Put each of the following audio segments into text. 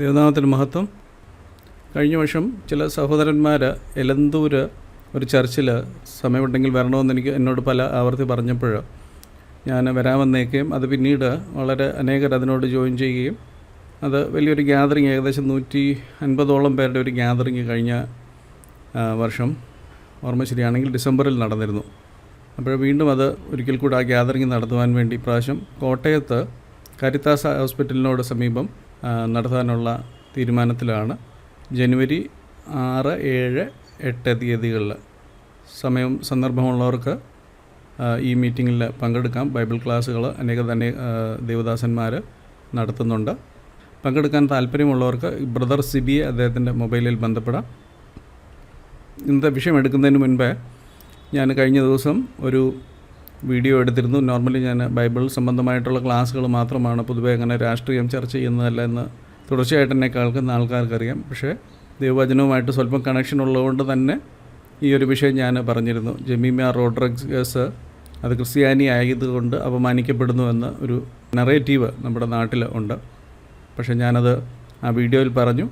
ദേവനാമത്തിന് മഹത്വം. കഴിഞ്ഞ വർഷം ചില സഹോദരന്മാർ എലന്തൂർ ഒരു ചർച്ചിൽ സമയമുണ്ടെങ്കിൽ വരണമെന്ന് എനിക്ക് എന്നോട് പല ആവർത്തി പറഞ്ഞപ്പോൾ ഞാൻ വരാമെന്നേക്കുകയും അത് പിന്നീട് വളരെ അനേകർ അതിനോട് ജോയിൻ ചെയ്യുകയും അത് വലിയൊരു ഗ്യാതറിങ് ഏകദേശം നൂറ്റി അൻപതോളം പേരുടെ ഒരു ഗ്യാതറിങ് കഴിഞ്ഞ വർഷം. ഓർമ്മ ശരിയാണെങ്കിൽ ഡിസംബറിൽ നടന്നിരുന്നു. അപ്പോൾ വീണ്ടും അത് ഒരിക്കൽ കൂടി ആ ഗ്യാതറിങ് നടത്തുവാൻ വേണ്ടി പ്രാവശ്യം കോട്ടയത്ത് കരിത്താസ ഹോസ്പിറ്റലിനോട് സമീപം നടത്താനുള്ള തീരുമാനത്തിലാണ്. ജനുവരി ആറ് ഏഴ് എട്ട് തീയതികളിൽ സമയം സന്ദർഭമുള്ളവർക്ക് ഈ മീറ്റിങ്ങിൽ പങ്കെടുക്കാം. ബൈബിൾ ക്ലാസ്സുകൾ അനേക തന്നെ ദേവദാസന്മാർ നടത്തുന്നുണ്ട്. പങ്കെടുക്കാൻ താല്പര്യമുള്ളവർക്ക് ബ്രദർ സിബിയെ അദ്ദേഹത്തിന്റെ മൊബൈലിൽ ബന്ധപ്പെടാം. ഇന്നത്തെ വിഷയം എടുക്കുന്നതിന് മുൻപേ ഞാൻ കഴിഞ്ഞ ദിവസം ഒരു വീഡിയോ എടുത്തിരുന്നു. നോർമലി ഞാൻ ബൈബിൾ സംബന്ധമായിട്ടുള്ള ക്ലാസ്സുകൾ മാത്രമാണ് പൊതുവെ അങ്ങനെ രാഷ്ട്രീയം ചർച്ച ചെയ്യുന്നതല്ല എന്ന് തുടർച്ചയായിട്ട് എന്നെ കേൾക്കുന്ന ആൾക്കാർക്കറിയാം. പക്ഷേ ദൈവവചനവുമായിട്ട് സ്വല്പം കണക്ഷൻ ഉള്ളതുകൊണ്ട് തന്നെ ഈ ഒരു വിഷയം ഞാൻ പറഞ്ഞിരുന്നു. ജമീമ റോഡ്രഗ്സ് കേസ് അത് ക്രിസ്ത്യാനി ആയതുകൊണ്ട് അപമാനിക്കപ്പെടുന്നു എന്ന ഒരു നറേറ്റീവ് നമ്മുടെ നാട്ടിൽ ഉണ്ട്. പക്ഷേ ഞാനത് ആ വീഡിയോയിൽ പറഞ്ഞു.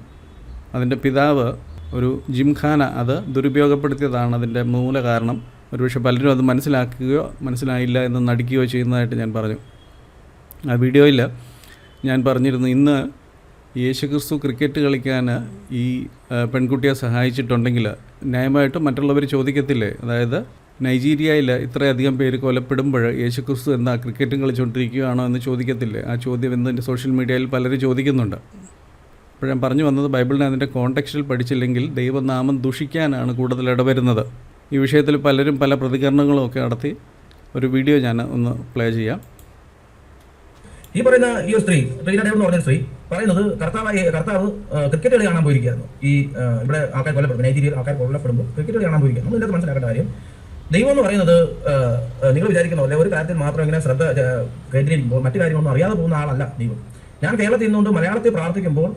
അതിന്റെ പിതാവ് ഒരു ജിംഖാന അത് ദുരുപയോഗപ്പെടുത്തിയതാണ്. അതിന്റെ മൂല കാരണം ഒരുപക്ഷെ പലരും അത് മനസ്സിലാക്കുകയോ മനസ്സിലായില്ല എന്ന് നടിക്കുകയോ ചെയ്യുന്നതായിട്ട് ഞാൻ പറഞ്ഞു. ആ വീഡിയോയിൽ ഞാൻ പറഞ്ഞിരുന്നു ഇന്ന് യേശുക്രിസ്തു ക്രിക്കറ്റ് കളിക്കാൻ ഈ പെൺകുട്ടിയെ സഹായിച്ചിട്ടുണ്ടെങ്കിൽ ന്യായമായിട്ടും മറ്റുള്ളവർ ചോദിക്കത്തില്ലേ? അതായത് നൈജീരിയയിൽ ഇത്രയധികം പേര് കൊലപ്പെടുമ്പോൾ യേശുക്രിസ്തു എന്താ ക്രിക്കറ്റും കളിച്ചുകൊണ്ടിരിക്കുകയാണോ എന്ന് ചോദിക്കത്തില്ലേ? ആ ചോദ്യം ഇന്ന് സോഷ്യൽ മീഡിയയിൽ പലരും ചോദിക്കുന്നുണ്ട്. അപ്പോൾ ഞാൻ പറഞ്ഞു വന്നത് ബൈബിളിനെ അതിന്റെ കോണ്ടക്സ്റ്റിൽ പഠിച്ചില്ലെങ്കിൽ ദൈവനാമം ദുഷിക്കാനാണ് കൂടുതൽ ഇടവരുന്നത്. ഈ വിഷയത്തിൽ പലരും പല പ്രതികരണങ്ങളും ഒക്കെ നടത്തി ഒരു വീഡിയോ ഞാൻ ഒന്ന് പ്ലേ ചെയ്യാം. ഈ പറയുന്ന ഈ സ്ത്രീ റീന ഡേവ് എന്ന് പറഞ്ഞ സ്ത്രീ പറയുന്നത് കർത്താവായ കർത്താവ് ക്രിക്കറ്റ് കളി കാണാൻ പോയിരിക്കുകയായിരുന്നു. ഈ ഇവിടെ ആൾക്കാർ കൊല്ലപ്പെടും നൈജീരിയയിൽ ആൾക്കാർ കൊല്ലപ്പെടുമ്പോൾ ക്രിക്കറ്റ് കളി കാണാൻ പോയിരിക്കുക നമ്മൾ മനസ്സിലാക്കേണ്ട കാര്യം ദൈവം എന്ന് പറയുന്നത് നിങ്ങൾ വിചാരിക്കുന്ന പോലെ ഒരു കാര്യത്തിൽ മാത്രം ഇങ്ങനെ ശ്രദ്ധ കേന്ദ്രീകരിക്കുമ്പോൾ മറ്റു കാര്യങ്ങളൊന്നും അറിയാതെ പോകുന്ന ആളല്ല ദൈവം. ഞാൻ കേരളത്തിൽ നിന്നുകൊണ്ട് മലയാളത്തിൽ പ്രാർത്ഥിക്കുമ്പോൾ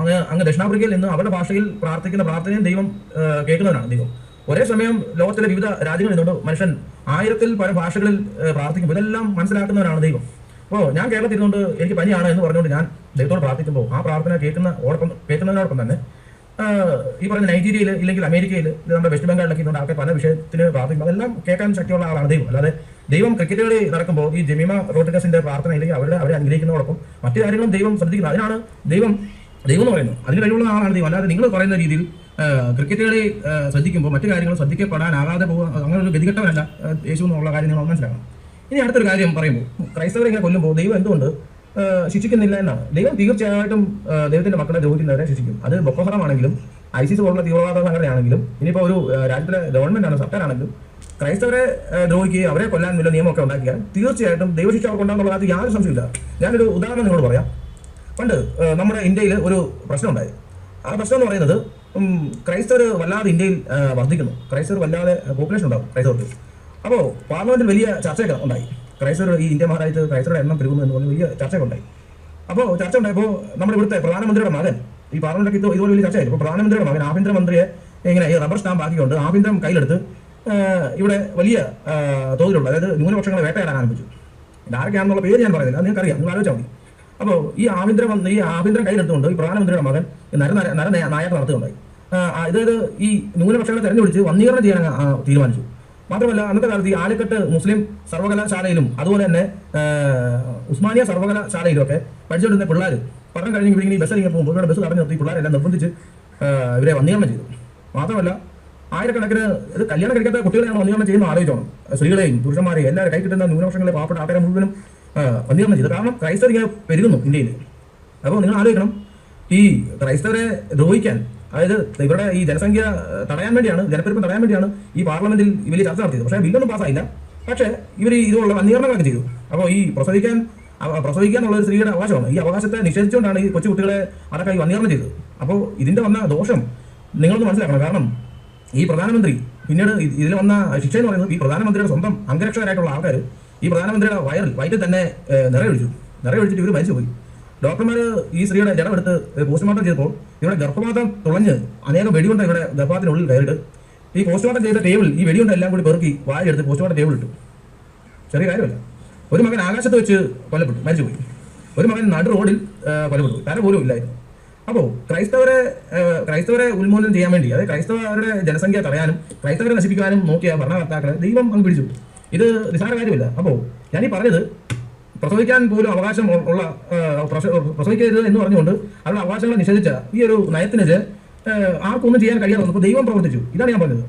അങ്ങ് അങ്ങ് ദക്ഷിണാഫ്രിക്കയിൽ നിന്ന് അവരുടെ ഭാഷയിൽ പ്രാർത്ഥിക്കുന്ന പ്രാർത്ഥനയും ദൈവം കേൾക്കുന്നവരാണ് ദൈവം. ഒരേ സമയം ലോകത്തിലെ വിവിധ രാജ്യങ്ങളിൽ നിന്നുകൊണ്ട് മനുഷ്യൻ ആയിരത്തിൽ പല ഭാഷകളിൽ പ്രാർത്ഥിക്കുമ്പോൾ ഇതെല്ലാം മനസ്സിലാക്കുന്നവരാണ് ദൈവം. അപ്പോൾ ഞാൻ കേരളത്തിൽ ഇരുന്നുകൊണ്ട് എനിക്ക് പനിയാണ് എന്ന് പറഞ്ഞുകൊണ്ട് ഞാൻ ദൈവത്തോട് പ്രാർത്ഥിക്കുമ്പോൾ ആ പ്രാർത്ഥന കേൾക്കുന്ന ഓടൊപ്പം കേൾക്കുന്നതിനോടൊപ്പം തന്നെ ഈ പറഞ്ഞ നൈജീരിയയിൽ ഇല്ലെങ്കിൽ അമേരിക്കയിൽ നമ്മുടെ വെസ്റ്റ് ബംഗാളിലൊക്കെ ഇരുന്നുകൊണ്ട് ആൾക്കാർ പല വിഷയത്തിന് പ്രാർത്ഥിക്കുമ്പോൾ അതെല്ലാം കേൾക്കാൻ ശക്തിയുള്ള ആളാണ് ദൈവം. അല്ലാതെ ദൈവം ക്രിക്കറ്റ് കളി നടക്കുമ്പോൾ ഈ ജമീമ റോഡ്രിഗസിന്റെ പ്രാർത്ഥന ഇല്ലെങ്കിൽ അവരുടെ അവരെ അനുഗ്രഹിക്കുന്നതോടൊപ്പം മറ്റു കാര്യങ്ങളും ദൈവം ശ്രദ്ധിക്കുന്നത് അതിനാണ് ദൈവം ദൈവം എന്ന് പറയുന്നത്. അതിന് കഴിവുള്ള ആളാണ് ദൈവം. അല്ലാതെ നിങ്ങൾ പറയുന്ന രീതിയിൽ ക്രിക്കറ്റ് കളി ശ്രദ്ധിക്കുമ്പോൾ മറ്റു കാര്യങ്ങൾ ശ്രദ്ധിക്കപ്പെടാനാകാതെ പോകുക അങ്ങനെ ഒരു ഗതികെട്ടവനല്ല യേശു എന്നുള്ള കാര്യം നമ്മൾ മനസ്സിലാക്കണം. ഇനി അടുത്തൊരു കാര്യം പറയുമ്പോൾ ക്രൈസ്തവരെ ഇങ്ങനെ കൊല്ലുമ്പോൾ ദൈവം എന്തുകൊണ്ട് ശിക്ഷിക്കുന്നില്ല എന്നാണ്? ദൈവം തീർച്ചയായിട്ടും ദൈവത്തിന്റെ മക്കളെ ദ്രോഹിക്കുന്നവരെ ശിക്ഷിക്കും. അത് ബൊക്കഹറമാണെങ്കിലും ഐസിസ് പോലുള്ള തീവ്രവാദ സംഘടനയാണെങ്കിലും ഇനിയിപ്പോൾ ഒരു രാജ്യത്തിലെ ഗവൺമെന്റ് ആണ് സർക്കാരാണെങ്കിലും ക്രൈസ്തവരെ ദ്രോഹിക്കുകയും അവരെ കൊല്ലാൻ വലിയ നിയമമൊക്കെ ഉണ്ടാക്കിയാൽ തീർച്ചയായിട്ടും ദൈവശിക്ഷ അവർക്ക് ഉണ്ടാകുന്നുള്ള അത് യാതൊരു സംശയമില്ല ഞാനൊരു ഉദാഹരണം നിങ്ങളോട് പറയാം. പണ്ട് നമ്മുടെ ഇന്ത്യയിൽ ഒരു പ്രശ്നം ഉണ്ടായി ആ പ്രശ്നം എന്ന് പറയുന്നത് ക്രൈസ്തവർ വല്ലാതെ ഇന്ത്യയിൽ വർദ്ധിക്കുന്നു. ക്രൈസ്തവർ വല്ലാതെ പോപ്പുലേഷൻ ഉണ്ടാവും ക്രൈസ്തവർക്ക്. അപ്പോൾ പാർലമെന്റിൽ വലിയ ചർച്ചയൊക്കെ ഉണ്ടായി. ക്രൈസ്തവർ ഈ ഇന്ത്യ മഹാരാജ്യത്ത് ക്രൈസ്തവരുടെ എണ്ണം പെരുകുന്നു എന്ന് പറഞ്ഞ് വലിയ ചർച്ചയൊക്കെ ഉണ്ടായി. അപ്പോൾ ചർച്ച ഉണ്ടായപ്പോൾ നമ്മുടെ ഇവിടുത്തെ പ്രധാനമന്ത്രിയുടെ മകൻ ഈ പാർലമെന്റൊക്കെ ഇത് ഇതുപോലെ വലിയ ചർച്ചയായിരുന്നു അപ്പോൾ പ്രധാനമന്ത്രിയുടെ മകൻ ആഭ്യന്തരമന്ത്രിയെ ഇങ്ങനെ ഈ റബ്ബർ സ്റ്റാമ്പ് ആക്കിക്കൊണ്ട് ആഭ്യന്തരം കയ്യിലെടുത്ത് ഇവിടെ വലിയ തോതിലുള്ള അതായത് ന്യൂനപക്ഷങ്ങളെ വേട്ടയാടാൻ ആരംഭിച്ചു. ഇതാരൊക്കെയാണെന്നുള്ള പേര് ഞാൻ പറയുന്നില്ല. അത് നിങ്ങൾക്കറിയാം. നിങ്ങൾ ആലോചിച്ചാൽ മതി. അപ്പോൾ ഈ ആഭ്യന്തര ഈ ആഭ്യന്തര കയ്യിലെടുത്തുകൊണ്ട് ഈ പ്രധാനമന്ത്രിയുടെ മകൻ നര നര നായക നടത്തുകയുണ്ടായി. ആ, ആ, ഈ ന്യൂനപക്ഷങ്ങളെ തെരഞ്ഞെടുത്ത് വന്നീകരണം ചെയ്യാൻ തീരുമാനിച്ചു. മാത്രമല്ല അന്നത്തെ കാലത്ത് ഈ ആലിക്കട്ട് മുസ്ലിം സർവകലാശാലയിലും അതുപോലെ തന്നെ ഉസ്മാനിയ സർവകലാശാലയിലും ഒക്കെ പഠിച്ചുകൊണ്ടിരുന്ന പിള്ളേർ പഠനം കഴിഞ്ഞ് ഇവിടെ ഈ ബസ് ഇറങ്ങി പോകുമ്പോൾ ഇവരുടെ ബസ് തടഞ്ഞു നിർത്തി പിള്ളേരെല്ലാം നിർബന്ധിച്ച് ഇവരെ വന്നീകരണം ചെയ്തു. മാത്രമല്ല ആയിരക്കണക്കിന് ഇത് കല്യാണം കഴിക്കാത്ത കുട്ടികളെയാണ് വന്നീകരണം ചെയ്യുന്ന ആലോചിച്ചോണം. സ്ത്രീകളെയും പുരുഷന്മാരെയും എല്ലാവരും കൈ കിട്ടുന്ന ന്യൂനപക്ഷങ്ങളെ പാവപ്പെട്ട ആൾക്കാരെ മുഴുവനും വന്നീകരണം ചെയ്തു കാരണം ക്രൈസ്തവർ ഇങ്ങനെ പെരുകുന്നു ഇന്ത്യയിൽ. അപ്പോൾ നിങ്ങൾ ആലോചിക്കണം ഈ ക്രൈസ്തവരെ ദ്രോഹിക്കാൻ അതായത് ഇവരുടെ ഈ ജനസംഖ്യ തടയാൻ വേണ്ടിയാണ് ജനപ്പെരുപ്പം തടയാൻ വേണ്ടിയാണ് ഈ പാർലമെന്റിൽ വലിയ ചർച്ച നടത്തിയത്. പക്ഷേ ബില്ലൊന്നും പാസ്സായില്ല. പക്ഷേ ഇവർ ഇതുള്ള വന്യീകരണങ്ങളൊക്കെ ചെയ്തു. അപ്പോൾ ഈ പ്രസവിക്കാൻ പ്രസവിക്കാനുള്ള ഒരു സ്ത്രീയുടെ അവകാശമാണ്. ഈ അവകാശത്തെ നിഷേധിച്ചുകൊണ്ടാണ് ഈ കൊച്ചു കുട്ടികളെ അടക്കം ഈ വന്യീകരണം ചെയ്തത്. അപ്പോൾ ഇതിന്റെ വന്ന ദോഷം നിങ്ങളൊന്ന് മനസ്സിലാക്കണം. കാരണം ഈ പ്രധാനമന്ത്രി പിന്നീട് ഇതിൽ വന്ന ശിക്ഷ എന്ന് പറയുന്നത് ഈ പ്രധാനമന്ത്രിയുടെ സ്വന്തം അംഗരക്ഷകരായിട്ടുള്ള ആൾക്കാർ ഈ പ്രധാനമന്ത്രിയുടെ വയറിൽ വയറ്റിൽ തന്നെ നിറയൊഴിച്ചു നിറയൊഴിച്ചിട്ട് ഇവർ മരിച്ചുപോയി. ഡോക്ടർമാർ ഈ സ്ത്രീയുടെ ജഡം എടുത്ത് പോസ്റ്റ്മോർട്ടം ചെയ്തപ്പോൾ ഇവിടെ ഗർഭപാത്രം തുളഞ്ഞ് അനേകം വെടികൊണ്ട് ഇവിടെ ഗർഭപാത്രത്തിനുള്ളിൽ കയറിയിട്ട്. ഈ പോസ്റ്റ്മോർട്ടം ചെയ്ത ടേബിൾ ഈ വെടികൊണ്ട് എല്ലാം കൂടി പെറുക്കി വായെടുത്ത് പോസ്റ്റ്മോർട്ടം ടേബിൾ ഇട്ടു. ചെറിയ കാര്യമല്ല. ഒരു മകൻ ആകാശത്ത് വെച്ച് കൊല്ലപ്പെട്ടു മരിച്ചുപോയി. ഒരു മകൻ നടു റോഡിൽ കൊല്ലപ്പെട്ടു. തല പോലും ഇല്ലായിരുന്നു. അപ്പോൾ ക്രൈസ്തവരെ ക്രൈസ്തവരെ ഉന്മൂലനം ചെയ്യാൻ വേണ്ടി അതായത് ക്രൈസ്തവരുടെ ജനസംഖ്യ തടയാനും ക്രൈസ്തവരെ നശിപ്പിക്കാനും നോക്കിയ ഭരണകർത്താക്കളെ ദൈവം അങ്ങ് പിടിച്ചു ഇത് നിസ്സാര കാര്യമില്ല. അപ്പോൾ ഈ പറഞ്ഞത് പ്രസവിക്കാൻ പോലും അവകാശം ഉള്ള പ്രസവിക്കരുത് എന്ന് പറഞ്ഞുകൊണ്ട് അവരുടെ അവകാശങ്ങളെ നിഷേധിച്ച ഈ ഒരു നയത്തിനെതിരെ ആർക്കൊന്നും ചെയ്യാൻ കഴിയാതെ ദൈവം പ്രവർത്തിച്ചു. ഇതാണ് ഞാൻ പറഞ്ഞത്.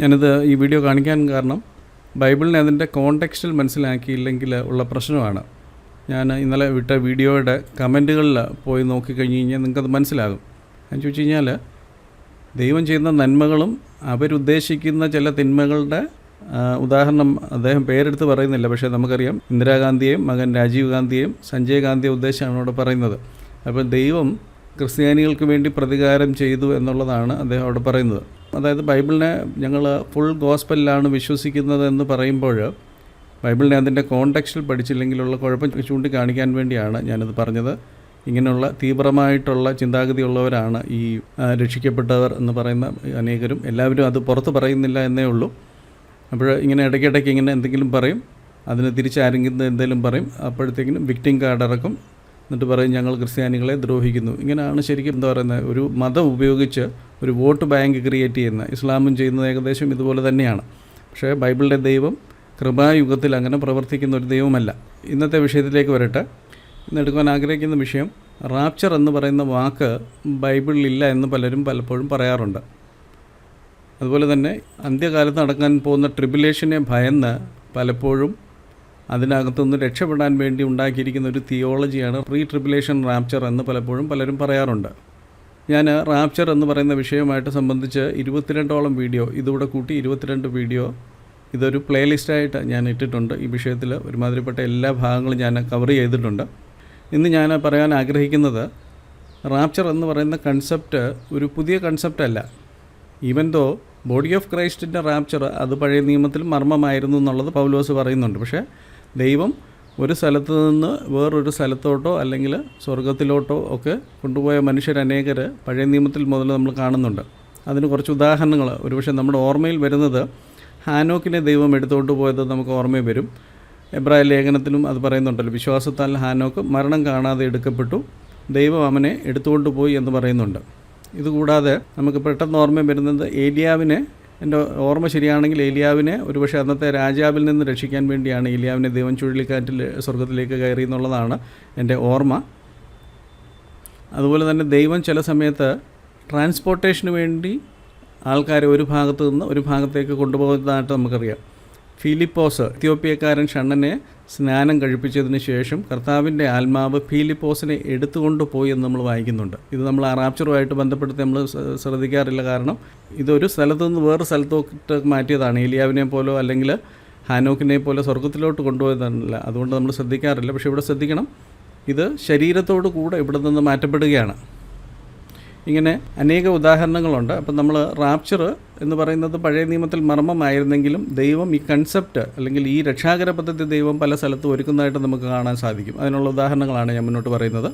ഞാനിത് ഈ വീഡിയോ കാണിക്കാൻ കാരണം ബൈബിളിനെ അതിന്റെ കോണ്ടെക്സ്റ്റിൽ മനസ്സിലാക്കിയില്ലെങ്കിൽ ഉള്ള പ്രശ്നമാണ്. ഞാൻ ഇന്നലെ വിട്ട വീഡിയോയുടെ കമന്റുകളിൽ പോയി നോക്കിക്കഴിഞ്ഞ് കഴിഞ്ഞാൽ നിങ്ങൾക്കത് മനസ്സിലാകും. എന്ന് ചോദിച്ചു കഴിഞ്ഞാൽ ദൈവം ചെയ്യുന്ന നന്മകളും അവരുദ്ദേശിക്കുന്ന ചില തിന്മകളുടെ ഉദാഹരണം അദ്ദേഹം പേരെടുത്ത് പറയുന്നില്ല പക്ഷേ നമുക്കറിയാം ഇന്ദിരാഗാന്ധിയെയും മകൻ രാജീവ് ഗാന്ധിയെയും സഞ്ജയ് ഗാന്ധിയെ ഉദ്ദേശിച്ചാണ് അവിടെ പറയുന്നത്. അപ്പോൾ ദൈവം ക്രിസ്ത്യാനികൾക്ക് വേണ്ടി പ്രതികാരം ചെയ്തു എന്നുള്ളതാണ് അദ്ദേഹം അവിടെ പറയുന്നത്. അതായത് ബൈബിളിനെ ഞങ്ങൾ ഫുൾ ഗോസ്പലിലാണ് വിശ്വസിക്കുന്നത് എന്ന് പറയുമ്പോൾ ബൈബിളിനെ അതിന്റെ കോണ്ടെക്സ്റ്റിൽ പഠിച്ചില്ലെങ്കിലുള്ള കുഴപ്പം ചൂണ്ടിക്കാണിക്കാൻ വേണ്ടിയാണ് ഞാനത് പറഞ്ഞത്. ഇങ്ങനെയുള്ള തീവ്രമായിട്ടുള്ള ചിന്താഗതിയുള്ളവരാണ് ഈ രക്ഷിക്കപ്പെട്ടവർ എന്ന് പറയുന്ന അനേകരും. എല്ലാവരും അത് പുറത്ത് പറയുന്നില്ല എന്നേ ഉള്ളൂ. അപ്പോൾ ഇങ്ങനെ ഇടയ്ക്കിടയ്ക്ക് ഇങ്ങനെ എന്തെങ്കിലും പറയും അതിന് തിരിച്ചാരെങ്കിലും എന്തെങ്കിലും പറയും അപ്പോഴത്തേക്കിനും വിക്ടിം കാർഡ് ഇറക്കും എന്നിട്ട് പറയും ഞങ്ങൾ ക്രിസ്ത്യാനികളെ ദ്രോഹിക്കുന്നു. ഇങ്ങനെയാണ് ശരിക്കും എന്താ പറയുന്നത് ഒരു മതം ഉപയോഗിച്ച് ഒരു വോട്ട് ബാങ്ക് ക്രിയേറ്റ് ചെയ്യുന്ന ഇസ്ലാമും ചെയ്യുന്നത് ഏകദേശം ഇതുപോലെ തന്നെയാണ്. പക്ഷേ ബൈബിളിന്റെ ദൈവം കൃപായുഗത്തിൽ അങ്ങനെ പ്രവർത്തിക്കുന്ന ഒരു ദൈവമല്ല. ഇന്നത്തെ വിഷയത്തിലേക്ക് വരട്ടെ. ഇന്ന് എടുക്കുവാൻ ആഗ്രഹിക്കുന്ന വിഷയം റാപ്ചർ എന്ന് പറയുന്ന വാക്ക് ബൈബിളിലില്ല എന്ന് പലരും പലപ്പോഴും പറയാറുണ്ട്. അതുപോലെ തന്നെ അന്ത്യകാലത്ത് നടക്കാൻ പോകുന്ന ട്രിബുലേഷനെ ഭയന്ന് പലപ്പോഴും അതിനകത്തുനിന്ന് രക്ഷപ്പെടാൻ വേണ്ടി ഉണ്ടാക്കിയിരിക്കുന്ന ഒരു തിയോളജിയാണ് പ്രീ ട്രിബുലേഷൻ റാപ്ചർ എന്ന് പലപ്പോഴും പലരും പറയാറുണ്ട്. ഞാൻ റാപ്ചർ എന്ന് പറയുന്ന വിഷയമായിട്ട് സംബന്ധിച്ച് ഇരുപത്തിരണ്ടോളം വീഡിയോ ഇതുകൂടെ കൂട്ടി ഇരുപത്തിരണ്ട് വീഡിയോ ഇതൊരു പ്ലേലിസ്റ്റായിട്ട് ഞാൻ ഇട്ടിട്ടുണ്ട്. ഈ വിഷയത്തിൽ ഒരുമാതിരിപ്പെട്ട എല്ലാ ഭാഗങ്ങളും ഞാൻ കവർ ചെയ്തിട്ടുണ്ട്. ഇന്ന് ഞാൻ പറയാൻ ആഗ്രഹിക്കുന്നത് റാപ്ചർ എന്ന് പറയുന്ന കൺസെപ്റ്റ് ഒരു പുതിയ കൺസെപ്റ്റ് അല്ല. ഈവൻ ദോ ബോഡി ഓഫ് ക്രൈസ്റ്റിന്റെ റാപ്ചർ അത് പഴയ നിയമത്തിൽ മർമ്മമായിരുന്നു എന്നുള്ളത് പൗലോസ് പറയുന്നുണ്ട്. പക്ഷേ ദൈവം ഒരു സ്ഥലത്ത് നിന്ന് വേറൊരു സ്ഥലത്തോട്ടോ അല്ലെങ്കിൽ സ്വർഗത്തിലോട്ടോ ഒക്കെ കൊണ്ടുപോയ മനുഷ്യരനേകർ പഴയ നിയമത്തിൽ മുതൽ നമ്മൾ കാണുന്നുണ്ട്. അതിന് കുറച്ച് ഉദാഹരണങ്ങൾ. ഒരുപക്ഷെ നമ്മുടെ ഓർമ്മയിൽ വരുന്നത് ഹാനോക്കിനെ ദൈവം എടുത്തുകൊണ്ട് പോയത് നമുക്ക് ഓർമ്മയിൽ വരും. എബ്രായ ലേഖനത്തിലും അത് പറയുന്നുണ്ടല്ലോ വിശ്വാസത്താൽ ഹാനോക്ക് മരണം കാണാതെ എടുക്കപ്പെട്ടു ദൈവം അവനെ എടുത്തുകൊണ്ട് പോയി എന്ന് പറയുന്നുണ്ട്. ഇതുകൂടാതെ നമുക്ക് പെട്ടെന്ന് ഓർമ്മ വരുന്നത് ഏലിയാവിനെ എന്റെ ഓർമ്മ ശരിയാണെങ്കിൽ ഏലിയാവിനെ ഒരുപക്ഷെ അന്നത്തെ രാജാവിൽ നിന്ന് രക്ഷിക്കാൻ വേണ്ടിയാണ് ഏലിയാവിനെ ദൈവം ചുഴലിക്കാറ്റിൽ സ്വർഗത്തിലേക്ക് കയറി എന്നുള്ളതാണ് എന്റെ ഓർമ്മ. അതുപോലെ തന്നെ ദൈവം ചില സമയത്ത് ട്രാൻസ്പോർട്ടേഷന് വേണ്ടി ആൾക്കാരെ ഒരു ഭാഗത്തു നിന്ന് ഒരു ഭാഗത്തേക്ക് കൊണ്ടുപോകുന്നതായിട്ട് നമുക്കറിയാം. ഫിലിപ്പോസ് എത്യോപ്യക്കാരൻ ഷണ്ണനെ സ്നാനം കഴിപ്പിച്ചതിന് ശേഷം കർത്താവിന്റെ ആത്മാവ് ഫിലിപ്പോസിനെ എടുത്തുകൊണ്ട് പോയി എന്ന് നമ്മൾ വായിക്കുന്നുണ്ട്. ഇത് നമ്മൾ ആ റാപ്ചറുമായിട്ട് ബന്ധപ്പെടുത്തി നമ്മൾ ശ്രദ്ധിക്കാറില്ല കാരണം ഇതൊരു സ്ഥലത്തു നിന്ന് വേറെ സ്ഥലത്തോട്ട് മാറ്റിയതാണ്. ഏലിയാവിനെ പോലോ അല്ലെങ്കിൽ ഹാനോക്കിനെ പോലെ സ്വർഗത്തിലോട്ട് കൊണ്ടുപോയതല്ല. അതുകൊണ്ട് നമ്മൾ ശ്രദ്ധിക്കാറില്ല. പക്ഷേ ഇവിടെ ശ്രദ്ധിക്കണം ഇത് ശരീരത്തോടു കൂടെ ഇവിടെ നിന്ന് മാറ്റപ്പെടുകയാണ്. ഇങ്ങനെ അനേക ഉദാഹരണങ്ങളുണ്ട്. അപ്പം നമ്മൾ റാപ്ചർ എന്ന് പറയുന്നത് പഴയ നിയമത്തിൽ മർമ്മമായിരുന്നെങ്കിലും ദൈവം ഈ കൺസെപ്റ്റ് അല്ലെങ്കിൽ ഈ രക്ഷാകര പദ്ധതി ദൈവം പല സ്ഥലത്തും ഒരുക്കുന്നതായിട്ട് നമുക്ക് കാണാൻ സാധിക്കും. അതിനുള്ള ഉദാഹരണങ്ങളാണ് ഞാൻ മുന്നോട്ട് പറയുന്നത്.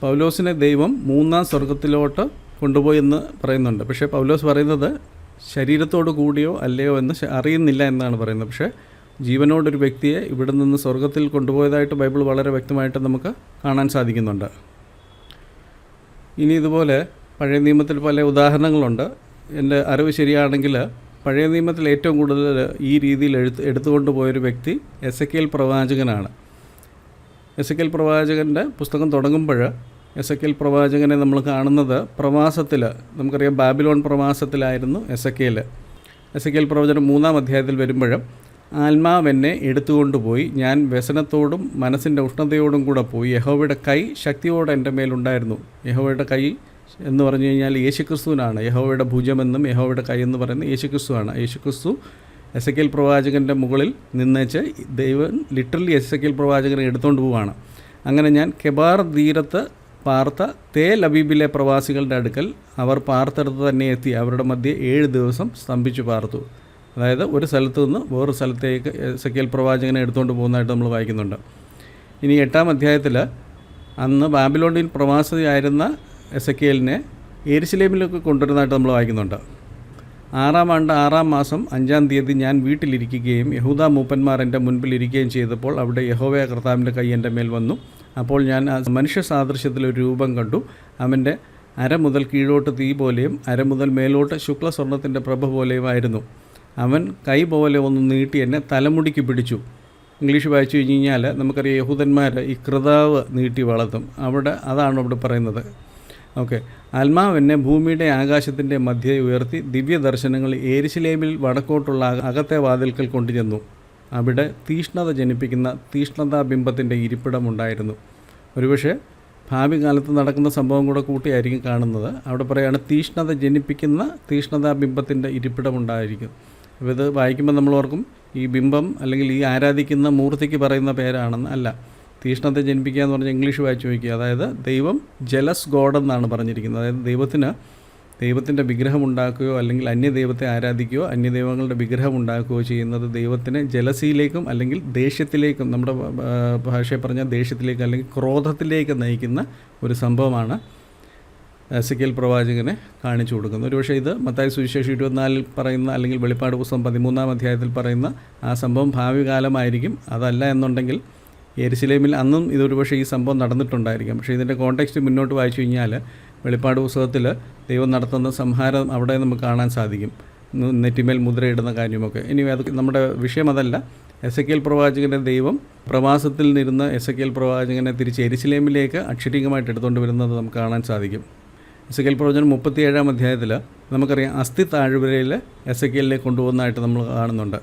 പൗലോസിനെ ദൈവം മൂന്നാം സ്വർഗത്തിലോട്ട് കൊണ്ടുപോയി എന്ന് പറയുന്നുണ്ട്. പക്ഷേ പൗലോസ് പറയുന്നത് ശരീരത്തോട് കൂടിയോ അല്ലയോ എന്ന് അറിയുന്നില്ല എന്നാണ് പറയുന്നത്. പക്ഷേ ജീവനോടൊരു വ്യക്തിയെ ഇവിടെ നിന്ന് സ്വർഗത്തിൽ കൊണ്ടുപോയതായിട്ട് ബൈബിൾ വളരെ വ്യക്തമായിട്ട് നമുക്ക് കാണാൻ സാധിക്കുന്നുണ്ട്. ഇനി ഇതുപോലെ പഴയ നിയമത്തിൽ പല ഉദാഹരണങ്ങളുണ്ട്. എന്റെ അറിവ് ശരിയാണെങ്കിൽ പഴയ നിയമത്തിൽ ഏറ്റവും കൂടുതൽ ഈ രീതിയിൽ എഴുത്ത് എടുത്തുകൊണ്ട് പോയൊരു വ്യക്തി എസ് എ പ്രവാചകനാണ്. എസ് എ പ്രവാചകന്റെ പുസ്തകം തുടങ്ങുമ്പോൾ എസ് എ പ്രവാചകനെ നമ്മൾ കാണുന്നത് പ്രവാസത്തിൽ നമുക്കറിയാം ബാബിലോൺ പ്രവാസത്തിലായിരുന്നു എസ് എ കെയിൽ എസ് എ പ്രവചനം മൂന്നാം അധ്യായത്തിൽ വരുമ്പോൾ ആത്മാവെന്നെ എടുത്തുകൊണ്ടുപോയി ഞാൻ വ്യസനത്തോടും മനസ്സിന്റെ ഉഷ്ണതയോടും കൂടെ പോയി. യഹോവയുടെ കൈ ശക്തിയോടെ എന്റെ മേലുണ്ടായിരുന്നു യഹോവയുടെ കൈ എന്ന് പറഞ്ഞു കഴിഞ്ഞാൽ യേശുക്രിസ്തുവിനാണ്. യഹോവയുടെ ഭുജമെന്നും യഹോവയുടെ കൈ എന്ന് പറയുന്നത് യേശുക്രിസ്തുവാണ്. യേശുക്രിസ്തു എ പ്രവാചകന്റെ മുകളിൽ നിന്നേച്ച് ദൈവം ലിറ്ററലി എസ് എ പ്രവാചകനെ എടുത്തുകൊണ്ട് പോവുകയാണ് അങ്ങനെ ഞാൻ കെബാർ തീരത്ത് പാർത്ത തേ ലബീബിലെ പ്രവാസികളുടെ അടുക്കൽ അവർ പാർത്തെടുത്ത് തന്നെ എത്തി. അവരുടെ മധ്യേ ഏഴ് ദിവസം സ്തംഭിച്ചു പാർത്തു. അതായത് ഒരു സ്ഥലത്തു നിന്ന് വേറൊരു സ്ഥലത്തേക്ക് എസക്കിയൽ പ്രവാചകനെ എടുത്തുകൊണ്ട് പോകുന്നതായിട്ട് നമ്മൾ വായിക്കുന്നുണ്ട്. ഇനി എട്ടാം അധ്യായത്തിൽ അന്ന് ബാബിലോണിൽ പ്രവാസിയായിരുന്ന എസക്കിയലിനെ എരിശിലേമിലേക്ക് കൊണ്ടുവരുന്നതായിട്ട് നമ്മൾ വായിക്കുന്നുണ്ട്. ആറാം ആണ്ട് ആറാം മാസം അഞ്ചാം തീയതി ഞാൻ വീട്ടിലിരിക്കുകയും യഹൂദ മൂപ്പന്മാർ എന്റെ മുൻപിൽ ഇരിക്കുകയും ചെയ്തപ്പോൾ അവിടെ യഹോവയ കർത്താവിന്റെ കൈ എന്റെ മേൽ വന്നു. അപ്പോൾ ഞാൻ മനുഷ്യ സാദൃശ്യത്തിലൊരു രൂപം കണ്ടു. അവന്റെ അര മുതൽ കീഴോട്ട് തീ പോലെയും അര മുതൽ മേലോട്ട് ശുക്ലസ്വർണത്തിന്റെ പ്രഭ പോലെയുമായിരുന്നു. അവൻ കൈ പോലെ ഒന്ന് നീട്ടി എന്നെ തലമുടിക്ക് പിടിച്ചു. ഇംഗ്ലീഷ് വായിച്ചു കഴിഞ്ഞ് കഴിഞ്ഞാൽ നമുക്കറിയാം യഹൂദന്മാർ ഈ കൃതാവ് നീട്ടി വളർത്തും. അവിടെ അതാണ് അവിടെ പറയുന്നത്. ഓക്കെ. ആത്മാവ് എന്നെ ഭൂമിയുടെ ആകാശത്തിന്റെ മധ്യേ ഉയർത്തി ദിവ്യ ദർശനങ്ങൾ ഏരിശിലേമിൽ വടക്കോട്ടുള്ള അക- അകത്തെ വാതിൽക്കൽ കൊണ്ടുചെന്നു. അവിടെ തീഷ്ണത ജനിപ്പിക്കുന്ന തീഷ്ണതാബിംബത്തിന്റെ ഇരിപ്പിടമുണ്ടായിരുന്നു. ഒരുപക്ഷെ ഭാവി കാലത്ത് നടക്കുന്ന സംഭവം കൂടെ കൂട്ടിയായിരിക്കും കാണുന്നത്. അവിടെ പറയുകയാണ് തീഷ്ണത ജനിപ്പിക്കുന്ന തീഷ്ണതാബിംബത്തിന്റെ ഇരിപ്പിടമുണ്ടായിരിക്കും. അപ്പോൾ ഇത് വായിക്കുമ്പോൾ നമ്മൾ ഓർക്കും ഈ ബിംബം അല്ലെങ്കിൽ ഈ ആരാധിക്കുന്ന മൂർത്തിക്ക് പറയുന്ന പേരാണെന്ന് അല്ല. തീഷ്ണത്തെ ജനിപ്പിക്കുക എന്ന് പറഞ്ഞാൽ ഇംഗ്ലീഷ് വായിച്ച് നോക്കുക അതായത് ദൈവം ജലസ് ഗോഡ് എന്നാണ് പറഞ്ഞിരിക്കുന്നത്. അതായത് ദൈവത്തിന് ദൈവത്തിന്റെ വിഗ്രഹം ഉണ്ടാക്കുകയോ അല്ലെങ്കിൽ അന്യ ദൈവത്തെ ആരാധിക്കുകയോ അന്യ ദൈവങ്ങളുടെ വിഗ്രഹം ഉണ്ടാക്കുകയോ ചെയ്യുന്നത് ദൈവത്തിനെ ജലസിയിലേക്കും അല്ലെങ്കിൽ ദേഷ്യത്തിലേക്കും നമ്മുടെ ഭാഷയെ പറഞ്ഞാൽ ദേഷ്യത്തിലേക്ക് അല്ലെങ്കിൽ ക്രോധത്തിലേക്ക് നയിക്കുന്ന ഒരു സംഭവമാണ് എസക്കിയൽ പ്രവാചകനെ കാണിച്ചു കൊടുക്കുന്നു. ഒരുപക്ഷെ ഇത് മത്തായ സുവിശേഷം ഇരുപത്തിനാലിൽ പറയുന്ന അല്ലെങ്കിൽ വെളിപ്പാട് പുസ്തകം പതിമൂന്നാം അധ്യായത്തിൽ പറയുന്ന ആ സംഭവം ഭാവി കാലമായിരിക്കും അതല്ല എന്നുണ്ടെങ്കിൽ എരിശിലേമിൽ അന്നും ഇതൊരുപക്ഷെ ഈ സംഭവം നടന്നിട്ടുണ്ടായിരിക്കും. പക്ഷേ ഇതിന്റെ കോണ്ടെക്സ്റ്റ് മുന്നോട്ട് വായിച്ചു കഴിഞ്ഞാൽ വെളിപ്പാട് പുസ്തകത്തിൽ ദൈവം നടത്തുന്ന സംഹാരം അവിടെ നമുക്ക് കാണാൻ സാധിക്കും. നെറ്റിമേൽ മുദ്രയിടുന്ന കാര്യമൊക്കെ. ഇനി അത് നമ്മുടെ വിഷയം അതല്ല. എസ് എ പ്രവാചകന്റെ ദൈവം പ്രവാസത്തിൽ നിന്നിരുന്ന എസ് എ പ്രവാചകനെ തിരിച്ച് എരിശിലേമിലേക്ക് അക്ഷരീകമായിട്ട് എടുത്തുകൊണ്ട് വരുന്നത് നമുക്ക് കാണാൻ സാധിക്കും. എസ് എ പ്രവചനം മുപ്പത്തിയേഴാം അധ്യായത്തിൽ നമുക്കറിയാം അസ്ഥി താഴ്വരയിൽ എസ് എ കൊണ്ടുപോകുന്നതായിട്ട് നമ്മൾ കാണുന്നുണ്ട്.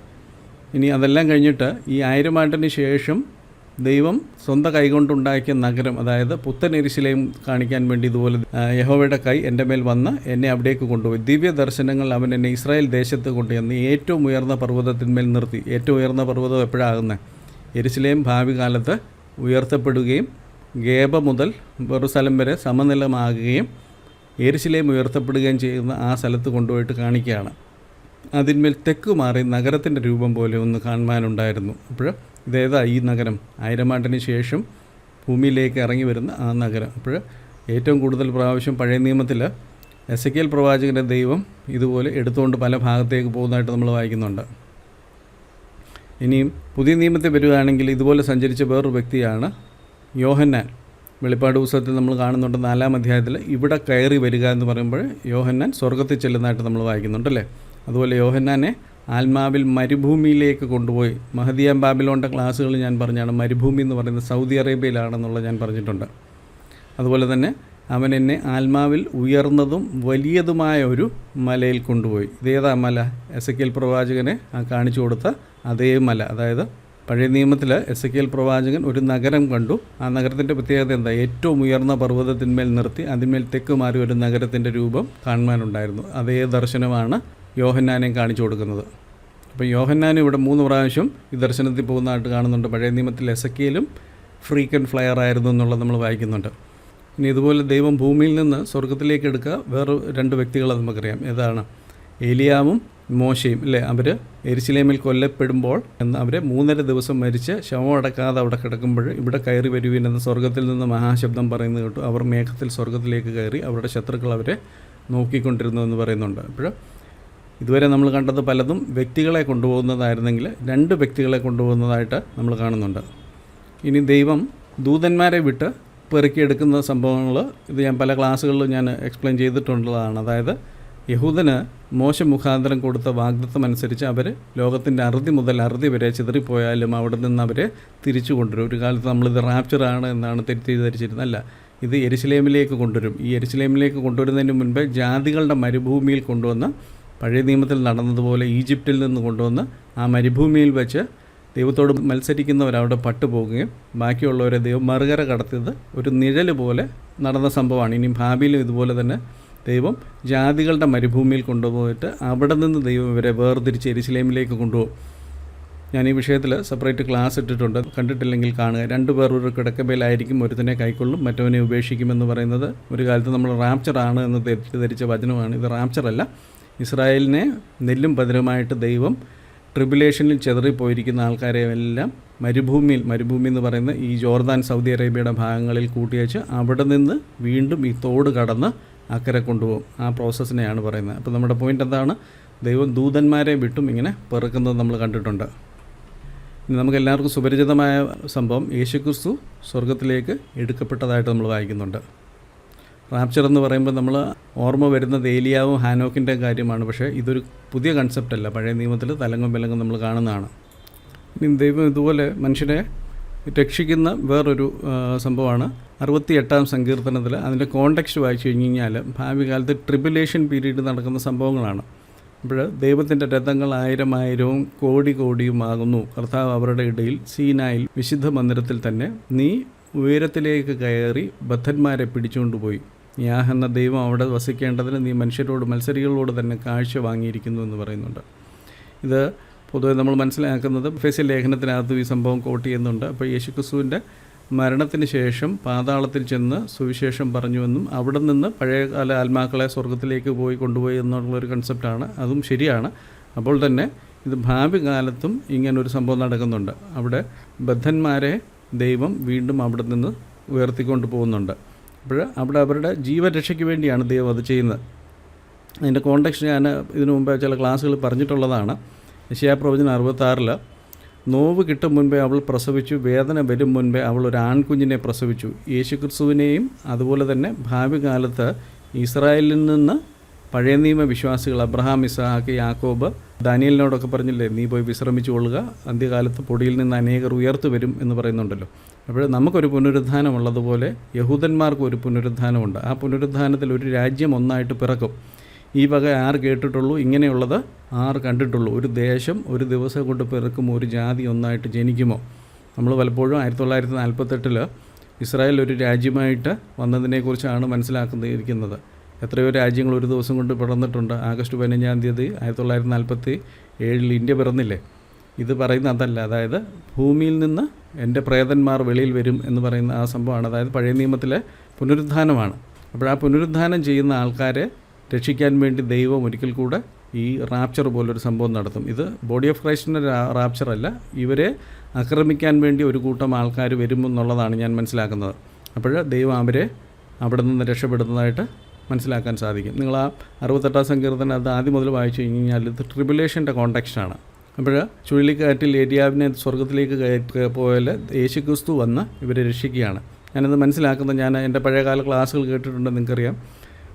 ഇനി അതെല്ലാം കഴിഞ്ഞിട്ട് ഈ ആയിരം ആണ്ടിന് ശേഷം ദൈവം സ്വന്തം കൈകൊണ്ടുണ്ടാക്കിയ നഗരം അതായത് പുത്തൻ എരിശിലയും കാണിക്കാൻ വേണ്ടി ഇതുപോലെ യഹോവയുടെ കൈ എന്റെ മേൽ വന്ന് എന്നെ അവിടേക്ക് കൊണ്ടുപോയി. ദിവ്യ ദർശനങ്ങൾ അവൻ എന്നെ ഇസ്രായേൽ ദേശത്ത് കൊണ്ടുവന്ന് ഏറ്റവും ഉയർന്ന പർവതത്തിന്മേൽ നിർത്തി. ഏറ്റവും ഉയർന്ന പർവതം എപ്പോഴാകുന്നത് എരിശിലയും ഭാവി കാലത്ത് ഉയർത്തപ്പെടുകയും ഗേബ മുതൽ വെറുസ്ഥലം വരെ സമനിലമാകുകയും എരിശിലേം ഉയർത്തപ്പെടുകയും ചെയ്യുന്ന ആ സ്ഥലത്ത് കൊണ്ടുപോയിട്ട് കാണിക്കുകയാണ്. അതിന്മേൽ തെക്ക് മാറി നഗരത്തിന്റെ രൂപം പോലെ ഒന്ന് കാണുവാനുണ്ടായിരുന്നു. അപ്പോൾ ഇതേതാ ഈ നഗരം. ആയിരമാണ്ടിന് ശേഷം ഭൂമിയിലേക്ക് ഇറങ്ങി വരുന്ന ആ നഗരം. അപ്പോൾ ഏറ്റവും കൂടുതൽ പ്രാവശ്യം പഴയ നിയമത്തിൽ എസ് എ പ്രവാചകന്റെ ദൈവം ഇതുപോലെ എടുത്തുകൊണ്ട് പല ഭാഗത്തേക്ക് പോകുന്നതായിട്ട് നമ്മൾ വായിക്കുന്നുണ്ട്. ഇനിയും പുതിയ നിയമത്തെ വരികയാണെങ്കിൽ ഇതുപോലെ സഞ്ചരിച്ച വേറൊരു വ്യക്തിയാണ് യോഹന്നാൻ. വെളിപ്പാട് പുസ്തകത്തിൽ നമ്മൾ കാണുന്നുണ്ട് നാലാം അധ്യായത്തിൽ ഇവിടെ കയറി വരിക എന്ന് പറയുമ്പോൾ യോഹന്നാൻ സ്വർഗത്തിൽ ചെല്ലുന്നതായിട്ട് നമ്മൾ വായിക്കുന്നുണ്ടല്ലേ അതുപോലെ യോഹന്നാനെ ആത്മാവിൽ മരുഭൂമിയിലേക്ക് കൊണ്ടുപോയി. മഹദിയ ബാബിലോണിന്റെ ക്ലാസ്സുകൾ ഞാൻ പറഞ്ഞാണ് മരുഭൂമി എന്ന് പറയുന്നത് സൗദി അറേബ്യയിലാണെന്നുള്ളത് ഞാൻ പറഞ്ഞിട്ടുണ്ട്. അതുപോലെ തന്നെ അവൻ എന്നെ ആത്മാവിൽ ഉയർന്നതും വലിയതുമായ ഒരു മലയിൽ കൊണ്ടുപോയി. ഇതേതാ മല? എസ് എ പ്രവാചകനെ കാണിച്ചു കൊടുത്ത അതേ മല. അതായത് പഴയ നിയമത്തിൽ എസ് എ പ്രവാചകൻ ഒരു നഗരം കണ്ടു. ആ നഗരത്തിന്റെ പ്രത്യേകത എന്താ? ഏറ്റവും ഉയർന്ന പർവതത്തിന്മേൽ നിർത്തി അതിന്മേൽ തെക്ക് മാറി ഒരു നഗരത്തിന്റെ രൂപം കാണുവാനുണ്ടായിരുന്നു. അതേ ദർശനമാണ് യോഹന്നാനെ കാണിച്ചു കൊടുക്കുന്നത്. അപ്പോൾ യോഹന്നാനും ഇവിടെ മൂന്ന് പ്രാവശ്യം ഈ ദർശനത്തിൽ പോകുന്നതായിട്ട് കാണുന്നുണ്ട്. പഴയ നിയമത്തിൽ എസക്കിയലും ഫ്രീക്കൻ ഫ്ലയർ ആയിരുന്നു എന്നുള്ളത് നമ്മൾ വായിക്കുന്നുണ്ട്. ഇനി ഇതുപോലെ ദൈവം ഭൂമിയിൽ നിന്ന് സ്വർഗത്തിലേക്ക് എടുക്കുക വേറെ രണ്ട് വ്യക്തികളെ നമുക്കറിയാം. ഏതാണ്? ഏലിയാവും മോശയും അല്ലേ? അവർ എരിശിലേമിൽ കൊല്ലപ്പെടുമ്പോൾ എന്ന് അവർ മൂന്നര ദിവസം മരിച്ച് ശവം അടക്കാതെ അവിടെ കിടക്കുമ്പോൾ ഇവിടെ കയറി വരുവിൻ എന്ന് സ്വർഗത്തിൽ നിന്ന് മഹാശബ്ദം പറയുന്നത് കേട്ടു. അവർ മേഘത്തിൽ സ്വർഗത്തിലേക്ക് കയറി അവരുടെ ശത്രുക്കൾ അവരെ നോക്കിക്കൊണ്ടിരുന്നു എന്ന് പറയുന്നുണ്ട്. അപ്പോൾ ഇതുവരെ നമ്മൾ കണ്ടത് പലതും വ്യക്തികളെ കൊണ്ടുപോകുന്നതായിരുന്നെങ്കിൽ രണ്ട് വ്യക്തികളെ കൊണ്ടുപോകുന്നതായിട്ട് നമ്മൾ കാണുന്നുണ്ട്. ഇനി ദൈവം ദൂതന്മാരെ വിട്ട് പെറുക്കിയെടുക്കുന്ന സംഭവങ്ങൾ ഇത് ഞാൻ പല ക്ലാസ്സുകളിലും ഞാൻ എക്സ്പ്ലെയിൻ ചെയ്തിട്ടുള്ളതാണ്. അതായത് യഹൂദന് മോശ മുഖാന്തരം കൊടുത്ത വാഗ്ദത്തം അനുസരിച്ച് അവർ ലോകത്തിന്റെ അറുതി മുതൽ അറുതി വരെ ചിതറിപ്പോയാലും അവിടെ നിന്ന് അവരെ തിരിച്ചു കൊണ്ടുവരും. ഒരു കാലത്ത് നമ്മളിത് റാപ്ചറാണ് എന്നാണ് തെറ്റിദ്ധരിച്ചിരുന്നത്. അല്ല ഇത് എരിശിലേമിലേക്ക് കൊണ്ടുവരും. ഈ എരിശിലേമിലേക്ക് കൊണ്ടുവരുന്നതിന് മുൻപ് ജാതികളുടെ മരുഭൂമിയിൽ കൊണ്ടുവന്ന് പഴയ നിയമത്തിൽ നടന്നതുപോലെ ഈജിപ്തിൽ നിന്ന് കൊണ്ടുവന്ന് ആ മരുഭൂമിയിൽ വെച്ച് ദൈവത്തോട് മത്സരിക്കുന്നവരവിടെ പട്ടുപോകുകയും ബാക്കിയുള്ളവരെ ദൈവം മറുകര കടത്തിയത് ഒരു നിഴൽ പോലെ നടന്ന സംഭവമാണ്. ഇനി ഭാവിയിലും ഇതുപോലെ തന്നെ ദൈവം ജാതികളുടെ മരുഭൂമിയിൽ കൊണ്ടുപോയിട്ട് അവിടെ നിന്ന് ദൈവം ഇവരെ വേർതിരിച്ച് എരിശിലേമിലേക്ക് കൊണ്ടുപോകും. ഞാൻ ഈ വിഷയത്തിൽ സെപ്പറേറ്റ് ക്ലാസ് ഇട്ടിട്ടുണ്ട്. കണ്ടിട്ടില്ലെങ്കിൽ കാണുക. രണ്ടു പേർ ഒരു കിടക്കബേലായിരിക്കും ഒരുത്തനെ കൈക്കൊള്ളും മറ്റവനെ ഉപേക്ഷിക്കുമെന്ന് പറയുന്നത് ഒരു കാലത്ത് നമ്മൾ റാപ്ചർ ആണ് എന്ന് തെറ്റിദ്ധരിച്ച വചനമാണ്. ഇത് റാപ്ചറല്ല ഇസ്രായേലിനെ നെല്ലും പതിരുമായിട്ട് ദൈവം ട്രിബുലേഷനിൽ ചെതറിപ്പോയിരിക്കുന്ന ആൾക്കാരെ എല്ലാം മരുഭൂമിയിൽ മരുഭൂമി എന്ന് പറയുന്ന ഈ ജോർദാൻ സൗദി അറേബ്യയുടെ ഭാഗങ്ങളിൽ കൂട്ടിയച്ച് അവിടെ നിന്ന് വീണ്ടും ഈ തോട് കടന്ന് അക്കരെ കൊണ്ടുപോകും. ആ പ്രോസസ്സിനെയാണ് പറയുന്നത്. അപ്പോൾ നമ്മുടെ പോയിന്റ് എന്താണ്? ദൈവം ദൂതന്മാരെ വിട്ടും ഇങ്ങനെ പെറുക്കുന്നത് നമ്മൾ കണ്ടിട്ടുണ്ട്. ഇനി നമുക്ക് എല്ലാവർക്കും സുപരിചിതമായ സംഭവം യേശുക്രിസ്തു സ്വർഗത്തിലേക്ക് എടുക്കപ്പെട്ടതായിട്ട് നമ്മൾ വായിക്കുന്നുണ്ട്. റാപ്ചർ എന്ന് പറയുമ്പോൾ നമ്മൾ ഓർമ്മ വരുന്നത് ഏലിയാവും ഹാനോക്കിന്റെ കാര്യമാണ്. പക്ഷേ ഇതൊരു പുതിയ കൺസെപ്റ്റല്ല പഴയ നിയമത്തിൽ തലങ്ങും വിലങ്ങും നമ്മൾ കാണുന്നതാണ്. ഇനി ദൈവം ഇതുപോലെ മനുഷ്യനെ രക്ഷിക്കുന്ന വേറൊരു സംഭവമാണ്. അറുപത്തി എട്ടാം സങ്കീർത്തനത്തിൽ അതിന്റെ കോണ്ടെക്സ്റ്റ് വായിച്ചു കഴിഞ്ഞ് കഴിഞ്ഞാൽ ഭാവി കാലത്ത് ട്രിബുലേഷൻ പീരീഡ് നടക്കുന്ന സംഭവങ്ങളാണ്. അപ്പോൾ ദൈവത്തിന്റെ രഥങ്ങൾ ആയിരം ആയിരവും കോടി കോടിയുമാകുന്നു കർത്താവ് അവരുടെ ഇടയിൽ സീനായിൽ വിശുദ്ധ മന്ദിരത്തിൽ തന്നെ നീ ഉയരത്തിലേക്ക് കയറി ബദ്ധന്മാരെ പിടിച്ചുകൊണ്ടുപോയി യാഹ് എന്ന ദൈവം അവിടെ വസിക്കേണ്ടതിന് നീ മനുഷ്യരോട് മത്സരികളോട് തന്നെ കാഴ്ച വാങ്ങിയിരിക്കുന്നു എന്ന് പറയുന്നുണ്ട്. ഇത് പൊതുവെ നമ്മൾ മനസ്സിലാക്കുന്നത് ഫെസിൽ ലേഖനത്തിനകത്ത് ഈ സംഭവം കോട്ട് ചെയ്യുന്നുണ്ട്. അപ്പോൾ യേശുക്രിസ്തുവിന്റെ മരണത്തിന് ശേഷം പാതാളത്തിൽ ചെന്ന് സുവിശേഷം പറഞ്ഞുവെന്നും അവിടെ നിന്ന് പഴയകാല ആത്മാക്കളെ സ്വർഗത്തിലേക്ക് പോയി കൊണ്ടുപോയി എന്നുള്ളൊരു കൺസെപ്റ്റാണ് അതും ശരിയാണ്. അപ്പോൾ തന്നെ ഇത് ഭാവി കാലത്തും ഇങ്ങനൊരു സംഭവം നടക്കുന്നുണ്ട്. അവിടെ ബദ്ധന്മാരെ ദൈവം വീണ്ടും അവിടെ നിന്ന് ഉയർത്തിക്കൊണ്ട് പോകുന്നുണ്ട്. അപ്പോൾ അവിടെ അവരുടെ ജീവരക്ഷയ്ക്ക് വേണ്ടിയാണ് ദൈവം അത് ചെയ്യുന്നത്. അതിന്റെ കോണ്ടക്സ്റ്റ് ഞാൻ ഇതിനു മുമ്പ് ചില ക്ലാസ്സുകൾ പറഞ്ഞിട്ടുള്ളതാണ്. യശയാപ്രവചനം അറുപത്താറിൽ നോവ് കിട്ടും മുൻപേ അവൾ പ്രസവിച്ചു വേദന വരും മുൻപേ അവൾ ഒരു ആൺകുഞ്ഞിനെ പ്രസവിച്ചു. യേശുക്രിസ്തുവിനെയും അതുപോലെ തന്നെ ഭാവി കാലത്ത് ഇസ്രായേലിൽ നിന്ന് പഴയ നിയമ വിശ്വാസികൾ അബ്രഹാം ഇസഹാക്ക് യാക്കോബ് ദാനിയലിനോടൊക്കെ പറഞ്ഞില്ലേ നീ പോയി വിശ്രമിച്ചു കൊള്ളുക അന്ത്യകാലത്ത് പൊടിയിൽ നിന്ന് അനേകർ ഉയർത്തു വരും എന്ന് പറയുന്നുണ്ടല്ലോ. അപ്പോൾ നമുക്കൊരു പുനരുദ്ധാനമുള്ളതുപോലെ യഹൂദന്മാർക്കും ഒരു പുനരുദ്ധാനമുണ്ട് ആ പുനരുദ്ധാനത്തിൽ ഒരു രാജ്യം ഒന്നായിട്ട് പിറക്കും. ഈ വക ആർ കേട്ടിട്ടുള്ളൂ ഇങ്ങനെയുള്ളത് ആർ കണ്ടിട്ടുള്ളൂ. ഒരു ദേശം ഒരു ദിവസം കൊണ്ട് പിറക്കും ഒരു ജാതി ഒന്നായിട്ട് ജനിക്കുമോ? നമ്മൾ പലപ്പോഴും ആയിരത്തി തൊള്ളായിരത്തി നാൽപ്പത്തെട്ടിൽ ഇസ്രായേൽ ഒരു രാജ്യമായിട്ട് വന്നതിനെക്കുറിച്ചാണ് മനസ്സിലാക്കുന്നത് എത്രയോ രാജ്യങ്ങൾ ഒരു ദിവസം കൊണ്ട് പിറന്നിട്ടുണ്ട്. ആഗസ്റ്റ് പതിനഞ്ചാം തീയതി ആയിരത്തി തൊള്ളായിരത്തി നാൽപ്പത്തി ഏഴിൽ ഇന്ത്യ പിറന്നില്ലേ? ഇത് പറയുന്ന അതല്ല. അതായത് ഭൂമിയിൽ നിന്ന് എന്റെ പ്രേതന്മാർ വെളിയിൽ വരും എന്ന് പറയുന്ന ആ സംഭവമാണ്. അതായത് പഴയ നിയമത്തിലെ പുനരുദ്ധാനമാണ്. അപ്പോൾ ആ പുനരുദ്ധാനം ചെയ്യുന്ന ആൾക്കാരെ രക്ഷിക്കാൻ വേണ്ടി ദൈവം ഒരിക്കൽ കൂടെ ഈ റാപ്ചർ പോലൊരു സംഭവം നടത്തും. ഇത് ബോഡി ഓഫ് ക്രൈസ്റ്റിന്റെ റാപ്ചർ അല്ല. ഇവരെ ആക്രമിക്കാൻ വേണ്ടി ഒരു കൂട്ടം ആൾക്കാർ വരുമെന്നുള്ളതാണ് ഞാൻ മനസ്സിലാക്കുന്നത്. അപ്പോൾ ദൈവം അവരെ അവിടെ നിന്ന് രക്ഷപ്പെടുന്നതായിട്ട് മനസ്സിലാക്കാൻ സാധിക്കും. നിങ്ങൾ ആ അറുപത്തെട്ടാം സങ്കീർത്തനം അത് ആദ്യം മുതൽ വായിച്ചു കഴിഞ്ഞ് കഴിഞ്ഞാൽ ഇത് ട്രിബുലേഷന്റെ കോണ്ടക്സ്റ്റാണ് അപ്പോൾ ചുഴലിക്കാറ്റിൽ ഏരിയാവിനെ സ്വർഗത്തിലേക്ക് കയറ്റി പോയാൽ യേശുക്രിസ്തു വന്ന് ഇവരെ രക്ഷിക്കുകയാണ്. ഞാനത് മനസ്സിലാക്കുന്നത് ഞാൻ എന്റെ പഴയകാല ക്ലാസ്സുകൾ കേട്ടിട്ടുണ്ട്. നിങ്ങൾക്കറിയാം.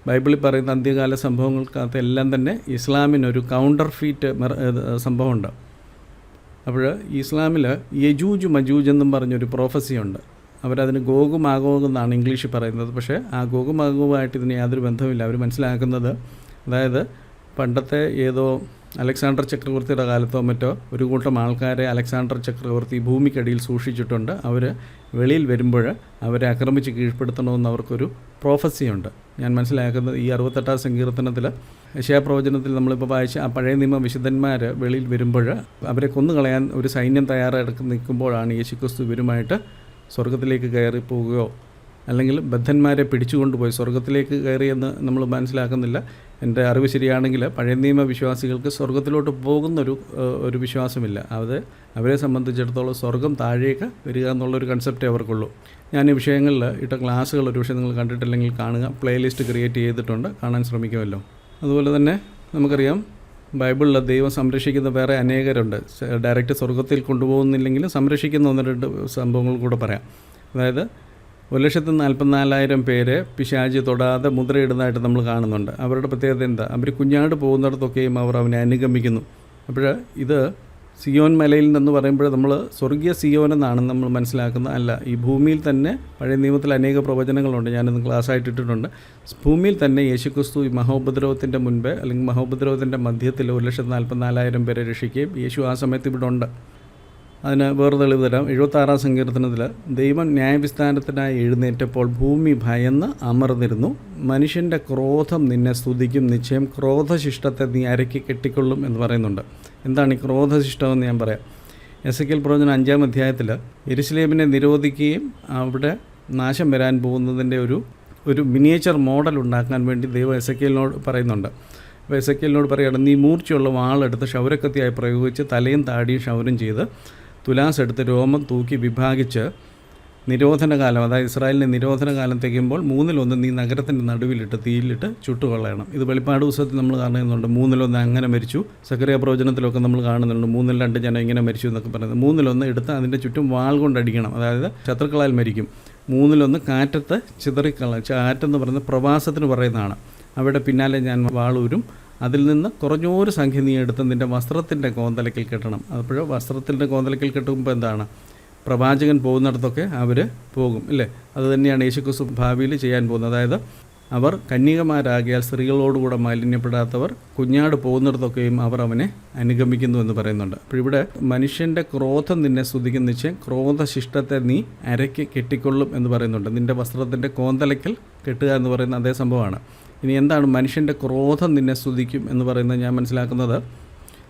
ബൈബിളിൽ പറയുന്ന അന്ത്യകാല സംഭവങ്ങൾക്കകത്ത് എല്ലാം തന്നെ ഇസ്ലാമിനൊരു കൗണ്ടർ ഫീറ്റ് സംഭവമുണ്ട്. അപ്പോൾ ഇസ്ലാമിൽ യജൂജ് മജൂജ് എന്നും പറഞ്ഞൊരു പ്രോഫസിയുണ്ട് അവരതിന് മാഗോഗ് എന്നാണ് ഇംഗ്ലീഷിൽ പറയുന്നത്. പക്ഷേ ആ ഗോഗു മാഗോവുമായിട്ട് ഇതിന് യാതൊരു ബന്ധവുമില്ല. അവർ മനസ്സിലാക്കുന്നത് അതായത് പണ്ടത്തെ ഏതോ അലക്സാണ്ടർ ചക്രവർത്തിയുടെ കാലത്തോ മറ്റോ ഒരു കൂട്ടം ആൾക്കാരെ അലക്സാണ്ടർ ചക്രവർത്തി ഭൂമിക്കടിയിൽ സൂക്ഷിച്ചിട്ടുണ്ട്. അവർ വെളിയിൽ വരുമ്പോൾ അവരെ ആക്രമിച്ച് കീഴ്പ്പെടുത്തണമെന്ന് അവർക്കൊരു പ്രോഫസിയുണ്ട് ഞാൻ മനസ്സിലാക്കുന്നത് ഈ അറുപത്തെട്ടാം സങ്കീർത്തനത്തിൽ യശയാപ്രവചനത്തിൽ നമ്മളിപ്പോൾ വായിച്ച ആ പഴയ നിയമ വിശുദ്ധന്മാർ വെളിയിൽ വരുമ്പോൾ അവരെ കൊന്നുകളയാൻ ഒരു സൈന്യം തയ്യാറെടുത്ത് നിൽക്കുമ്പോഴാണ് യേശുക്രിസ്തു ഇവരുമായിട്ട് സ്വർഗത്തിലേക്ക് കയറി പോവുകയോ അല്ലെങ്കിൽ ബദ്ധന്മാരെ പിടിച്ചുകൊണ്ടുപോയി സ്വർഗത്തിലേക്ക് കയറിയെന്ന് നമ്മൾ മനസ്സിലാക്കുന്നില്ല. എന്റെ അറിവ് ശരിയാണെങ്കിൽ പഴയ നിയമ വിശ്വാസികൾക്ക് സ്വർഗത്തിലോട്ട് പോകുന്നൊരു ഒരു വിശ്വാസമില്ല. അത് അവരെ സംബന്ധിച്ചിടത്തോളം സ്വർഗം താഴേക്ക് വരിക എന്നുള്ളൊരു കൺസെപ്റ്റേ അവർക്കുള്ളൂ. ഞാൻ ഈ വിഷയങ്ങളിൽ ഇട്ട ക്ലാസ്സുകൾ ഒരു പക്ഷേ നിങ്ങൾ കണ്ടിട്ടില്ലെങ്കിൽ കാണുക. പ്ലേലിസ്റ്റ് ക്രിയേറ്റ് ചെയ്തിട്ടുണ്ട്. കാണാൻ ശ്രമിക്കുമല്ലോ. അതുപോലെ തന്നെ നമുക്കറിയാം ബൈബിളിൽ ദൈവം സംരക്ഷിക്കുന്ന വേറെ അനേകരുണ്ട്. ഡയറക്റ്റ് സ്വർഗത്തിൽ കൊണ്ടുപോകുന്നില്ലെങ്കിലും സംരക്ഷിക്കുന്ന ഒന്ന് രണ്ട് സംഭവങ്ങൾ കൂടെ പറയാം. അതായത് ഒരു ലക്ഷത്തി നാൽപ്പത്തിനാലായിരം പേര് പിശാചി തൊടാതെ മുദ്രയിടുന്നതായിട്ട് നമ്മൾ കാണുന്നുണ്ട്. അവരുടെ പ്രത്യേകത എന്താ? അവർ കുഞ്ഞാട് പോകുന്നിടത്തൊക്കെയും അവർ അവനെ അനുഗമിക്കുന്നു. അപ്പോൾ ഇത് സിയോൻ മലയിൽ നിന്ന് പറയുമ്പോൾ നമ്മൾ സ്വർഗീയ സിയോൻ എന്നാണ് നമ്മൾ മനസ്സിലാക്കുന്നത്. അല്ല ഈ ഭൂമിയിൽ തന്നെ പഴയ നിയമത്തിൽ അനേക പ്രവചനങ്ങളുണ്ട്. ഞാനിന്ന് ക്ലാസ്സായിട്ട് ഇട്ടിട്ടുണ്ട്. ഭൂമിയിൽ തന്നെ യേശുക്രിസ്തു ഈ മഹോപദ്രവത്തിന്റെ മുൻപേ അല്ലെങ്കിൽ മഹോപദ്രവത്തിന്റെ മധ്യത്തിൽ ഒരു ലക്ഷത്തി നാൽപ്പത്തിനാലായിരം പേരെ രക്ഷിക്കുകയും യേശു ആ സമയത്ത് ഇവിടെ ഉണ്ട്. അതിന് വേറെ തെളിവ് തരാം. എഴുപത്താറാം സങ്കീർത്തനത്തിൽ ദൈവം ന്യായവിസ്ഥാനത്തിനായി എഴുന്നേറ്റപ്പോൾ ഭൂമി ഭയന്ന് അമർന്നിരുന്നു. മനുഷ്യന്റെ ക്രോധം നിന്നെ സ്തുതിക്കും. നിശ്ചയം ക്രോധശിഷ്ടത്തെ നീ അരക്കി കെട്ടിക്കൊള്ളും എന്ന് പറയുന്നുണ്ട്. എന്താണ് ഈ ക്രോധശിഷ്ടമെന്ന് ഞാൻ പറയാം. എസ് എ കെൽ പ്രവചനം അഞ്ചാം അധ്യായത്തിൽ എരുസലേമിനെ നിരോധിക്കുകയും അവിടെ നാശം വരാൻ പോകുന്നതിന്റെ ഒരു ഒരു മിനിയേച്ചർ മോഡൽ ഉണ്ടാക്കാൻ വേണ്ടി ദൈവം എസ് എ കെലിനോട് പറയുന്നുണ്ട്. അപ്പോൾ എസ് എ കെലിനോട് പറയുകയാണ് നീ മൂർച്ചയുള്ള വാളെടുത്ത് ക്ഷൗരക്കത്തിയായി പ്രയോഗിച്ച് തലയും താടിയും ക്ഷൗരം ചെയ്ത് തുലാസ് എടുത്ത് രോമം തൂക്കി വിഭാഗിച്ച് നിരോധന കാലം അതായത് ഇസ്രായേലിന്റെ നിരോധന കാലം തികയുമ്പോൾ മൂന്നിലൊന്ന് നീ നഗരത്തിന്റെ നടുവിലിട്ട് തീയിലിട്ട് ചുട്ടുകൊള്ളണം. ഇത് വെളിപ്പാട് ദിവസത്തിൽ നമ്മൾ കാണുന്നുണ്ട്. മൂന്നിലൊന്ന് അങ്ങനെ മരിച്ചു. സക്രിയ പ്രവചനത്തിലൊക്കെ നമ്മൾ കാണുന്നുണ്ട്. മൂന്നിൽ രണ്ട് ജനം ഇങ്ങനെ മരിച്ചു എന്നൊക്കെ പറയുന്നത്. മൂന്നിലൊന്ന് എടുത്ത് അതിന്റെ ചുറ്റും വാൾ കൊണ്ടടിക്കണം അതായത് ശത്രുക്കളാൽ മരിക്കും. മൂന്നിലൊന്ന് കാറ്റത്ത് ചിതറിക്കള കാറ്റെന്ന് പറയുന്നത് പ്രവാസത്തിന് പറയുന്നതാണ്. അവിടെ പിന്നാലെ ഞാൻ വാളൂരും അതിൽ നിന്ന് കുറഞ്ഞൊരു സംഖ്യ നീ എടുത്ത് നിന്റെ വസ്ത്രത്തിന്റെ കോന്തലക്കിൽ കെട്ടണം. അപ്പോൾ വസ്ത്രത്തിന്റെ കോന്തലക്കിൽ കെട്ടുമ്പോൾ എന്താണ്? പ്രവാചകൻ പോകുന്നിടത്തൊക്കെ അവർ പോകും ഇല്ലേ? അത് തന്നെയാണ് യേശുക്രിസ്തു ഭാവിയിൽ ചെയ്യാൻ പോകുന്നത്. അതായത് അവർ കന്യകമാരാകിയാൽ സ്ത്രീകളോടുകൂടെ മാലിന്യപ്പെടാത്തവർ കുഞ്ഞാട് പോകുന്നിടത്തൊക്കെയും അവർ അവനെ അനുഗമിക്കുന്നു എന്ന് പറയുന്നുണ്ട്. അപ്പോൾ ഇവിടെ മനുഷ്യന്റെ ക്രോധം നിന്നെ സ്തുതിക്കുന്ന നിശ്ചയം ക്രോധശിഷ്ടത്തെ നീ അരയ്ക്ക് കെട്ടിക്കൊള്ളും എന്ന് പറയുന്നുണ്ട്. നിന്റെ വസ്ത്രത്തിന്റെ കോന്തലയ്ക്കൽ കെട്ടുക എന്ന് പറയുന്ന അതേ സംഭവമാണ്. ഇനി എന്താണ് മനുഷ്യന്റെ ക്രോധം നിന്നെ സ്തുതിക്കും എന്ന് പറയുന്നത് ഞാൻ മനസ്സിലാക്കുന്നത്?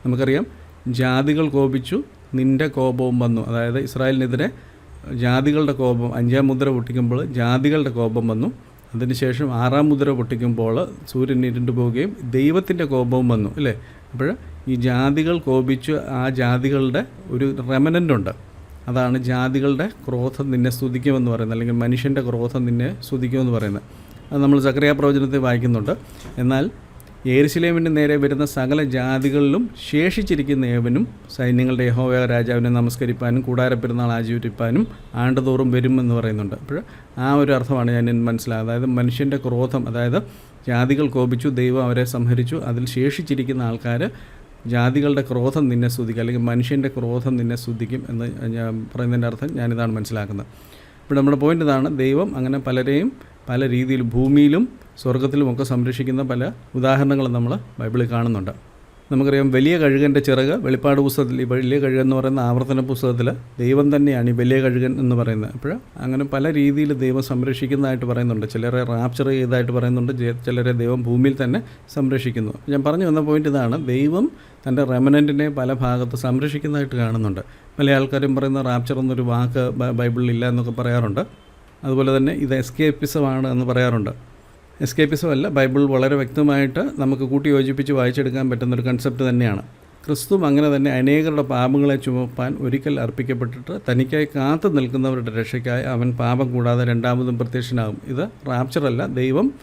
നമുക്കറിയാം ജാതികൾ കോപിച്ചു നിന്റെ കോപവും വന്നു. അതായത് ഇസ്രായേലിനെതിരെ ജാതികളുടെ കോപം അഞ്ചാം മുദ്ര പൊട്ടിക്കുമ്പോൾ ജാതികളുടെ കോപം വന്നു. അതിനുശേഷം ആറാം മുദ്ര പൊട്ടിക്കുമ്പോൾ സൂര്യൻ ഇരുണ്ടു പോവുകയും ദൈവത്തിന്റെ കോപവും വന്നു അല്ലേ? അപ്പോൾ ഈ ജാതികൾ കോപിച്ചു ആ ജാതികളുടെ ഒരു റെമനന്റ് ഉണ്ട്. അതാണ് ജാതികളുടെ ക്രോധം നിന്നെ സ്തുതിക്കുമെന്ന് പറയുന്നത് അല്ലെങ്കിൽ മനുഷ്യന്റെ ക്രോധം നിന്നെ സ്തുതിക്കുമെന്ന് പറയുന്നത്. നമ്മൾ സക്രിയ പ്രവചനത്തിൽ വായിക്കുന്നുണ്ട്. എന്നാൽ ഏരുസലേമിന്റെ നേരെ വരുന്ന സകല ജാതികളിലും ശേഷിച്ചിരിക്കുന്ന ഏവനും സൈന്യങ്ങളുടെ യഹോവ രാജാവിനെ നമസ്കരിപ്പാനും കൂടാര പെരുന്നാൾ ആചരിപ്പാനും ആണ്ടുതോറും വരുമെന്ന് പറയുന്നുണ്ട്. അപ്പോൾ ആ ഒരു അർത്ഥമാണ് ഞാൻ മനസ്സിലായത് അതായത് മനുഷ്യന്റെ ക്രോധം അതായത് ജാതികൾ കോപിച്ചു ദൈവം അവരെ സംഹരിച്ചു അതിൽ ശേഷിച്ചിരിക്കുന്ന ആൾക്കാർ ജാതികളുടെ ക്രോധം നിന്നെ സ്തുതിക്കും അല്ലെങ്കിൽ മനുഷ്യന്റെ ക്രോധം നിന്നെ സ്തുതിക്കും എന്ന് ഞാൻ പറയുന്നതിന്റെ അർത്ഥം ഞാനിതാണ് മനസ്സിലാക്കുന്നത്. ഇപ്പോൾ നമ്മുടെ പോയിന്റ് ഇതാണ് ദൈവം അങ്ങനെ പലരെയും പല രീതിയിൽ ഭൂമിയിലും സ്വർഗത്തിലുമൊക്കെ സംരക്ഷിക്കുന്ന പല ഉദാഹരണങ്ങളും നമ്മൾ ബൈബിളിൽ കാണുന്നുണ്ട്. നമുക്കറിയാം വലിയ കഴുകന്റെ ചിറക് വെളിപ്പാട് പുസ്തകത്തിൽ ഈ വലിയ കഴുകൻ എന്ന് പറയുന്ന ആവർത്തന പുസ്തകത്തിൽ ദൈവം തന്നെയാണ് ഈ വലിയ കഴുകൻ എന്ന് പറയുന്നത്. അപ്പോൾ അങ്ങനെ പല രീതിയിൽ ദൈവം സംരക്ഷിക്കുന്നതായിട്ട് പറയുന്നുണ്ട്. ചിലരെ റാപ്ചർ ചെയ്തതായിട്ട് പറയുന്നുണ്ട്. ചിലരെ ദൈവം ഭൂമിയിൽ തന്നെ സംരക്ഷിക്കുന്നു. ഞാൻ പറഞ്ഞു വന്ന പോയിന്റ് ഇതാണ് ദൈവം തന്റെ റെമനന്റിനെ പല ഭാഗത്ത് സംരക്ഷിക്കുന്നതായിട്ട് കാണുന്നുണ്ട്. പല ആൾക്കാരും പറയുന്ന റാപ്ചർ എന്നൊരു വാക്ക് ബൈബിളിൽ ഇല്ല എന്നൊക്കെ പറയാറുണ്ട്. അതുപോലെ തന്നെ ഇത് എസ്കേപ്പിസമാണ് എന്ന് പറയാറുണ്ട്. എസ്കേപ്പിസം അല്ല ബൈബിൾ വളരെ വ്യക്തമായിട്ട് നമുക്ക് കൂട്ടി യോജിപ്പിച്ച് വായിച്ചെടുക്കാൻ പറ്റുന്ന ഒരു കൺസെപ്റ്റ് തന്നെയാണ്. ക്രിസ്തു അങ്ങനെ തന്നെ അനേകരുടെ പാപങ്ങളെ ചുമപ്പാൻ ഒരിക്കൽ അർപ്പിക്കപ്പെട്ടിട്ട് തനിക്കായി കാത്തു നിൽക്കുന്നവരുടെ രക്ഷയ്ക്കായി അവൻ പാപം കൂടാതെ രണ്ടാമതും പ്രത്യക്ഷനാകും. ഇത് റാപ്ചറല്ല ദൈവം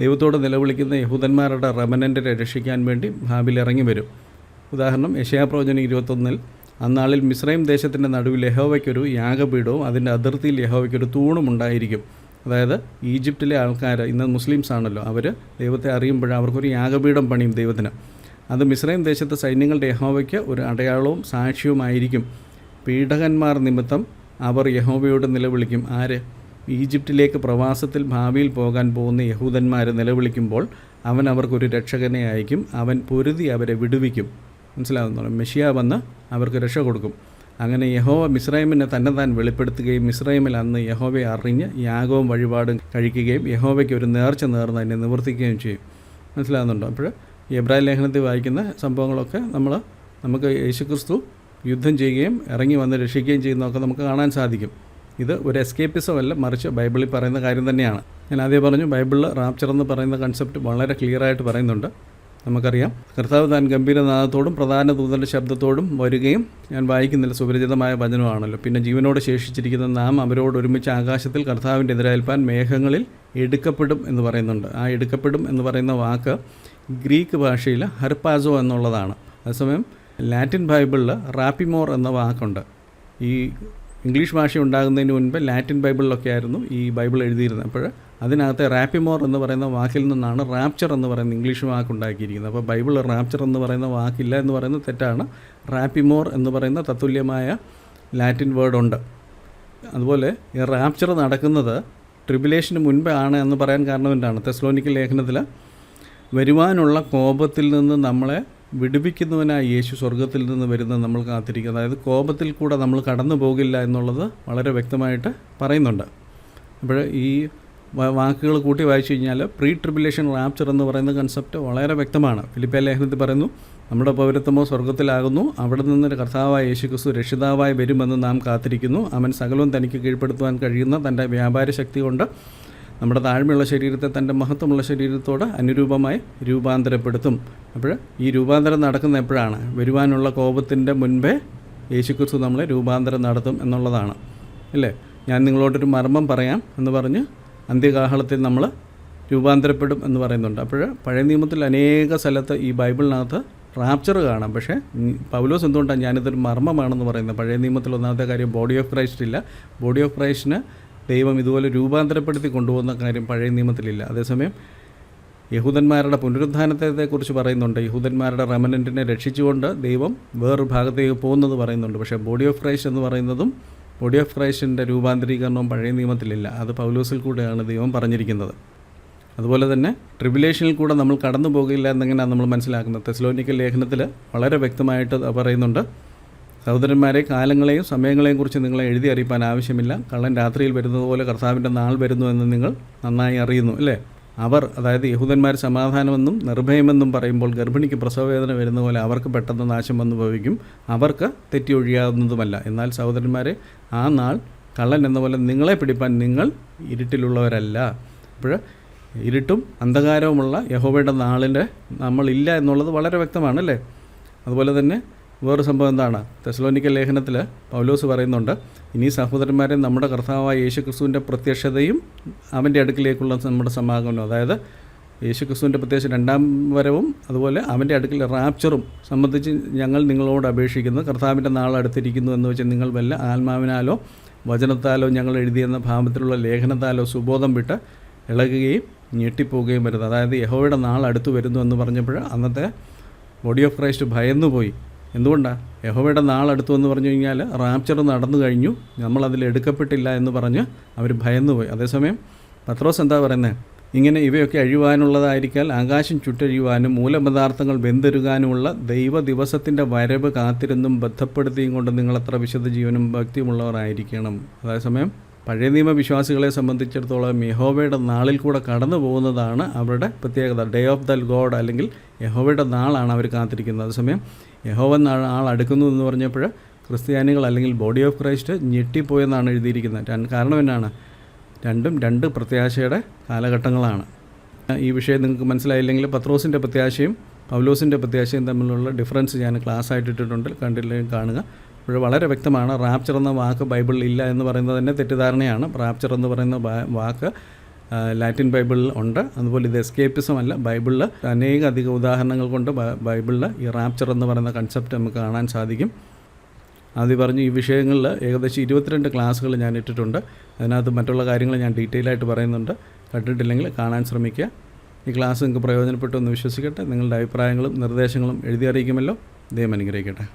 ദൈവത്തോട് നിലവിളിക്കുന്ന യഹൂദന്മാരുടെ റമനന്റെ രക്ഷിക്കാൻ വേണ്ടി ഭാവിയിൽ ഇറങ്ങി വരും. ഉദാഹരണം യശയാപ്രവചനം ഇരുപത്തൊന്നിൽ അന്നാളിൽ മിശ്രൈം ദേശത്തിന്റെ നടുവിൽ യഹോവയ്ക്കൊരു യാഗപീഠവും അതിന്റെ അതിർത്തിയിൽ യഹോവയ്ക്കൊരു തൂണും ഉണ്ടായിരിക്കും. അതായത് ഈജിപ്തിലെ ആൾക്കാർ ഇന്ന് മുസ്ലിംസ് ആണല്ലോ അവർ ദൈവത്തെ അറിയുമ്പോൾ അവർക്കൊരു യാഗപീഠം പണിയും ദൈവത്തിന്. അത് മിശ്രൈം ദേശത്തെ സൈന്യങ്ങളുടെ യഹോവയ്ക്ക് ഒരു അടയാളവും സാക്ഷ്യവുമായിരിക്കും പീഡകന്മാർ നിമിത്തം അവർ യഹോവയോട് നിലവിളിക്കും. ആര്? ഈജിപ്തിലേക്ക് പ്രവാസത്തിൽ ഭാവിയിൽ പോകാൻ പോകുന്ന യഹൂദന്മാർ നിലവിളിക്കുമ്പോൾ അവൻ അവർക്കൊരു രക്ഷകനെ അയക്കും. അവൻ പൊരുതി അവരെ വിടുവിക്കും. മനസ്സിലാകുന്നുണ്ടോ. മെഷിയ വന്ന് അവർക്ക് രക്ഷ കൊടുക്കും. അങ്ങനെ യഹോവ മിസ്രൈമിനെ തന്നെ താൻ വെളിപ്പെടുത്തുകയും മിസ്രൈമിൽ അന്ന് യഹോവയെ അറിഞ്ഞ് യാഗവും വഴിപാടും കഴിക്കുകയും യഹോവയ്ക്ക് ഒരു നേർച്ച നേർന്ന് അതിനെ നിവർത്തിക്കുകയും ചെയ്യും. മനസ്സിലാകുന്നുണ്ടോ? അപ്പോൾ എബ്രാഹിം ലേഖനത്തിൽ വായിക്കുന്ന സംഭവങ്ങളൊക്കെ നമ്മൾ നമുക്ക് യേശുക്രിസ്തു യുദ്ധം ചെയ്യുകയും ഇറങ്ങി വന്ന് രക്ഷിക്കുകയും ചെയ്യുന്നതൊക്കെ നമുക്ക് കാണാൻ സാധിക്കും. ഇത് ഒരു എസ്കേപ്പിസം അല്ല മറിച്ച് ബൈബിളിൽ പറയുന്ന കാര്യം തന്നെയാണ്. ഞാൻ ആദ്യം പറഞ്ഞു ബൈബിളിൽ റാപ്ചർ എന്ന് പറയുന്ന കൺസെപ്റ്റ് വളരെ ക്ലിയറായിട്ട് പറയുന്നുണ്ട്. നമുക്കറിയാം. കർത്താവ് താൻ ഗംഭീരനാഥത്തോടും പ്രധാന ദൂതന്റെ ശബ്ദത്തോടും വരികയും ഞാൻ വായിക്കുന്നില്ല സുപരിചിതമായ വചനമാണല്ലോ. പിന്നെ ജീവനോട് ശേഷിച്ചിരിക്കുന്ന നാം അവരോട് ഒരുമിച്ച് ആകാശത്തിൽ കർത്താവിന്റെ എതിരേൽപ്പാൻ മേഘങ്ങളിൽ എടുക്കപ്പെടും എന്ന് പറയുന്നുണ്ട്. ആ എടുക്കപ്പെടും എന്ന് പറയുന്ന വാക്ക് ഗ്രീക്ക് ഭാഷയിൽ ഹർപ്പാസോ എന്നുള്ളതാണ്. അതേസമയം ലാറ്റിൻ ബൈബിളിൽ റാപ്പിമോർ എന്ന വാക്കുണ്ട്. ഈ ഇംഗ്ലീഷ് ഭാഷ ഉണ്ടാകുന്നതിന് മുൻപ് ലാറ്റിൻ ബൈബിളിലൊക്കെ ആയിരുന്നു ഈ ബൈബിൾ എഴുതിയിരുന്നത്. അപ്പോൾ അതിനകത്ത് റാപ്പിമോർ എന്ന് പറയുന്ന വാക്കിൽ നിന്നാണ് റാപ്ചർ എന്ന് പറയുന്ന ഇംഗ്ലീഷ് വാക്ക് ഉണ്ടാക്കിയിരിക്കുന്നത്. അപ്പോൾ ബൈബിൾ റാപ്ചർ എന്ന് പറയുന്ന വാക്കില്ല എന്ന് പറയുന്നത് തെറ്റാണ്. റാപ്പിമോർ എന്ന് പറയുന്ന തത്തുല്യമായ ലാറ്റിൻ വേർഡുണ്ട് അതുപോലെ ഈ റാപ്ചർ നടക്കുന്നത് ട്രിബുലേഷന് മുൻപ് ആണ് എന്ന് പറയാൻ കാരണം എന്താണ്? തെസ്ലോനിക്കൽ ലേഖനത്തിൽ വരുവാനുള്ള കോപത്തിൽ നിന്ന് നമ്മളെ വിടുവിക്കുന്നവനായ യേശു സ്വർഗത്തിൽ നിന്ന് വരുന്ന നമ്മൾ കാത്തിരിക്കുന്നത് അതായത് കോപത്തിൽ കൂടെ നമ്മൾ കടന്നു പോകില്ല എന്നുള്ളത് വളരെ വ്യക്തമായിട്ട് പറയുന്നുണ്ട്. അപ്പോൾ ഈ വാക്കുകൾ കൂട്ടി വായിച്ചു കഴിഞ്ഞാൽ പ്രീ ട്രിബുലേഷൻ റാപ്ചർ എന്ന് പറയുന്ന കൺസെപ്റ്റ് വളരെ വ്യക്തമാണ്. ഫിലിപ്പ ലേഖനത്തിൽ പറയുന്നു നമ്മുടെ പൗരത്വമോ സ്വർഗത്തിലാകുന്നു അവിടെ നിന്ന് കർത്താവായ യേശുക്രിസ്തു രക്ഷിതാവായി വരുമെന്ന് നാം കാത്തിരിക്കുന്നു. അവൻ സകലവും തനിക്ക് കീഴ്പ്പെടുത്തുവാൻ കഴിയുന്ന തന്റെ വ്യാപാര ശക്തി കൊണ്ട് നമ്മുടെ താഴ്മയുള്ള ശരീരത്തെ തന്റെ മഹത്വമുള്ള ശരീരത്തോട് അനുരൂപമായി രൂപാന്തരപ്പെടുത്തും. അപ്പോൾ ഈ രൂപാന്തരം നടക്കുന്ന എപ്പോഴാണ്? വരുവാനുള്ള കോപത്തിന്റെ മുൻപേ യേശുക്രിസ്തു നമ്മളെ രൂപാന്തരം നടത്തും എന്നുള്ളതാണ്. അല്ലേ? ഞാൻ നിങ്ങളോടൊരു മർമ്മം പറയാം എന്ന് പറഞ്ഞ് അന്ത്യകാഹളത്തിൽ നമ്മൾ രൂപാന്തരപ്പെടും എന്ന് പറയുന്നുണ്ട്. അപ്പോൾ പഴയ നിയമത്തിൽ അനേക സ്ഥലത്ത് ഈ ബൈബിളിനകത്ത് റാപ്ചർ കാണാം. പക്ഷേ പൗലോസ് എന്തുകൊണ്ടാണ് ഞാനിതൊരു മർമ്മമാണെന്ന് പറയുന്നത്? പഴയ നിയമത്തിൽ ഒന്നാമത്തെ കാര്യം ബോഡി ഓഫ് ക്രൈസ്റ്റ് ഇല്ല. ബോഡി ഓഫ് ക്രൈസ്റ്റിന് ദൈവം ഇതുപോലെ രൂപാന്തരപ്പെടുത്തി കൊണ്ടുപോകുന്ന കാര്യം പഴയ നിയമത്തിലില്ല. അതേസമയം യഹൂദന്മാരുടെ പുനരുത്ഥാനത്തെക്കുറിച്ച് പറയുന്നുണ്ട്. യഹൂദന്മാരുടെ റെമനന്റിനെ രക്ഷിച്ചുകൊണ്ട് ദൈവം വേറൊരു ഭാഗത്തേക്ക് പോകുന്നത് പറയുന്നുണ്ട്. പക്ഷേ ബോഡി ഓഫ് ക്രൈസ്റ്റ് എന്ന് പറയുന്നതും ബോഡി ഓഫ് ക്രൈസ്റ്റിന്റെ രൂപാന്തരീകരണവും പഴയ നിയമത്തിലില്ല. അത് പൗലോസിൽ കൂടെയാണ് ദൈവം പറഞ്ഞിരിക്കുന്നത്. അതുപോലെ തന്നെ ട്രിബുലേഷനിൽ കൂടെ നമ്മൾ കടന്നു പോകില്ല എന്നെങ്ങനെയാണ് നമ്മൾ മനസ്സിലാക്കുന്നത്? തെസ്ലോനിക്കൽ ലേഖനത്തിൽ വളരെ വ്യക്തമായിട്ട് പറയുന്നുണ്ട്. സഹോദരന്മാരെ കാലങ്ങളെയും സമയങ്ങളെയും കുറിച്ച് നിങ്ങളെ എഴുതി അറിയിപ്പാൻ ആവശ്യമില്ല. കള്ളൻ രാത്രിയിൽ വരുന്നതുപോലെ കർത്താവിന്റെ നാൾ വരുന്നു എന്ന് നിങ്ങൾ നന്നായി അറിയുന്നു അല്ലേ? അവർ അതായത് യഹൂദന്മാർ സമാധാനമെന്നും നിർഭയമെന്നും പറയുമ്പോൾ ഗർഭിണിക്ക് പ്രസവവേദന വരുന്ന പോലെ അവർക്ക് പെട്ടെന്ന് നാശം വന്നു ഭവിക്കും. അവർക്ക് തെറ്റി ഒഴിയാവുന്നതുമല്ല. എന്നാൽ സഹോദരന്മാരെ ആ നാൾ കള്ളൻ എന്ന പോലെ നിങ്ങളെ പിടിപ്പാൻ നിങ്ങൾ ഇരുട്ടിലുള്ളവരല്ല. അപ്പോൾ ഇരുട്ടും അന്ധകാരവുമുള്ള യഹോബയുടെ നാളിന്റെ നമ്മളില്ല എന്നുള്ളത് വളരെ വ്യക്തമാണ് അല്ലേ? അതുപോലെ തന്നെ വേറൊരു സംഭവം എന്താണ്? തെസ്ലോനിക്കൽ ലേഖനത്തിൽ പൗലോസ് പറയുന്നുണ്ട് ഇനി സഹോദരന്മാരെ നമ്മുടെ കർത്താവായ യേശു ക്രിസ്തുവിന്റെ പ്രത്യക്ഷതയും അവന്റെ അടുക്കിലേക്കുള്ള നമ്മുടെ സമാഗമനം അതായത് യേശു ക്രിസ്തുവിന്റെ പ്രത്യക്ഷ രണ്ടാം വരവും അതുപോലെ അവന്റെ അടുക്കൽ റാപ്ചറും സംബന്ധിച്ച് ഞങ്ങൾ നിങ്ങളോട് അപേക്ഷിക്കുന്നു കർത്താവിന്റെ നാൾ അടുത്തിരിക്കുന്നു എന്ന് വെച്ച് നിങ്ങൾ വല്ല ആത്മാവിനാലോ വചനത്താലോ ഞങ്ങൾ എഴുതിയെന്ന ഭാവത്തിലുള്ള ലേഖനത്താലോ സുബോധം വിട്ട് ഇളകുകയും ഞെട്ടിപ്പോവുകയും വരുന്നത് അതായത് യഹോയുടെ നാൾ വരുന്നു എന്ന് പറഞ്ഞപ്പോൾ അന്നത്തെ ബോഡി ഓഫ് ക്രൈസ്റ്റ് ഭയന്നുപോയി. എന്തുകൊണ്ടാണ് യഹോവയുടെ നാൾ അടുത്തു എന്ന് പറഞ്ഞു കഴിഞ്ഞാൽ റാപ്ചർ നടന്നു കഴിഞ്ഞു. നമ്മളതിൽ എടുക്കപ്പെട്ടില്ല എന്ന് പറഞ്ഞ് അവർ ഭയന്നുപോയി. അതേസമയം പത്രോസ് എന്താ പറയുന്നത് ഇങ്ങനെ ഇവയൊക്കെ അഴിവാനുള്ളതായിരിക്കാൽ ആകാശം ചുറ്റഴിയുവാനും മൂലപദാർത്ഥങ്ങൾ വെന്തെരുകാനുമുള്ള ദൈവ ദിവസത്തിന്റെ വരവ് കാത്തിരുന്നും ബന്ധപ്പെടുത്തിയും കൊണ്ട് നിങ്ങളത്ര വിശുദ്ധ ജീവനും ഭക്തിയുമുള്ളവരായിരിക്കണം അതേസമയം പഴയ നിയമ വിശ്വാസികളെ സംബന്ധിച്ചിടത്തോളം യഹോവയുടെ നാളിൽ കൂടെ കടന്നു പോകുന്നതാണ് അവരുടെ പ്രത്യേകത. ഡേ ഓഫ് ദ ഗോഡ് അല്ലെങ്കിൽ യഹോവയുടെ നാളാണ് അവർ കാത്തിരിക്കുന്നത്. അതേസമയം യഹോവൻ നാൾ ആൾ അടുക്കുന്നു എന്ന് പറഞ്ഞപ്പോൾ ക്രിസ്ത്യാനികൾ അല്ലെങ്കിൽ ബോഡി ഓഫ് ക്രൈസ്റ്റ് ഞെട്ടിപ്പോയെന്നാണ് എഴുതിയിരിക്കുന്നത്. കാരണം എന്നാണ്? രണ്ടും രണ്ട് പ്രത്യാശയുടെ കാലഘട്ടങ്ങളാണ്. ഈ വിഷയം നിങ്ങൾക്ക് മനസ്സിലായില്ലെങ്കിൽ പത്രോസിന്റെ പ്രത്യാശയും പൗലോസിന്റെ പ്രത്യാശയും തമ്മിലുള്ള ഡിഫറൻസ് ഞാൻ ക്ലാസ് ആയിട്ട് ഇട്ടിട്ടുണ്ട്. കണ്ടില്ലെങ്കിൽ കാണുക. അപ്പോൾ വളരെ വ്യക്തമാണ്. റാപ്ചർ എന്ന വാക്ക് ബൈബിളിൽ ഇല്ല എന്ന് പറയുന്നത് തന്നെ തെറ്റിദ്ധാരണയാണ്. റാപ്ചർ എന്ന് പറയുന്ന വാക്ക് ലാറ്റിൻ ബൈബിളിൽ ഉണ്ട്. അതുപോലെ ഇത് എസ്കേപ്പിസം അല്ല. ബൈബിളിൽ അനേക അധിക ഉദാഹരണങ്ങൾ കൊണ്ട് ബൈബിളിൽ ഈ റാപ്ചർ എന്ന് പറയുന്ന കൺസെപ്റ്റ് നമുക്ക് കാണാൻ സാധിക്കും. ആദ്യം പറഞ്ഞു ഈ വിഷയങ്ങളിൽ ഏകദേശം ഇരുപത്തിരണ്ട് ക്ലാസ്സുകൾ ഞാൻ ഇട്ടിട്ടുണ്ട്. അതിനകത്ത് മറ്റുള്ള കാര്യങ്ങൾ ഞാൻ ഡീറ്റെയിൽ ആയിട്ട് പറയുന്നുണ്ട്. കണ്ടിട്ടില്ലെങ്കിൽ കാണാൻ ശ്രമിക്കുക. ഈ ക്ലാസ് നിങ്ങൾക്ക് പ്രയോജനപ്പെട്ടു എന്ന് വിശ്വസിക്കട്ടെ. നിങ്ങളുടെ അഭിപ്രായങ്ങളും നിർദ്ദേശങ്ങളും എഴുതി അറിയിക്കുമല്ലോ. ദൈവം അനുഗ്രഹിക്കട്ടെ.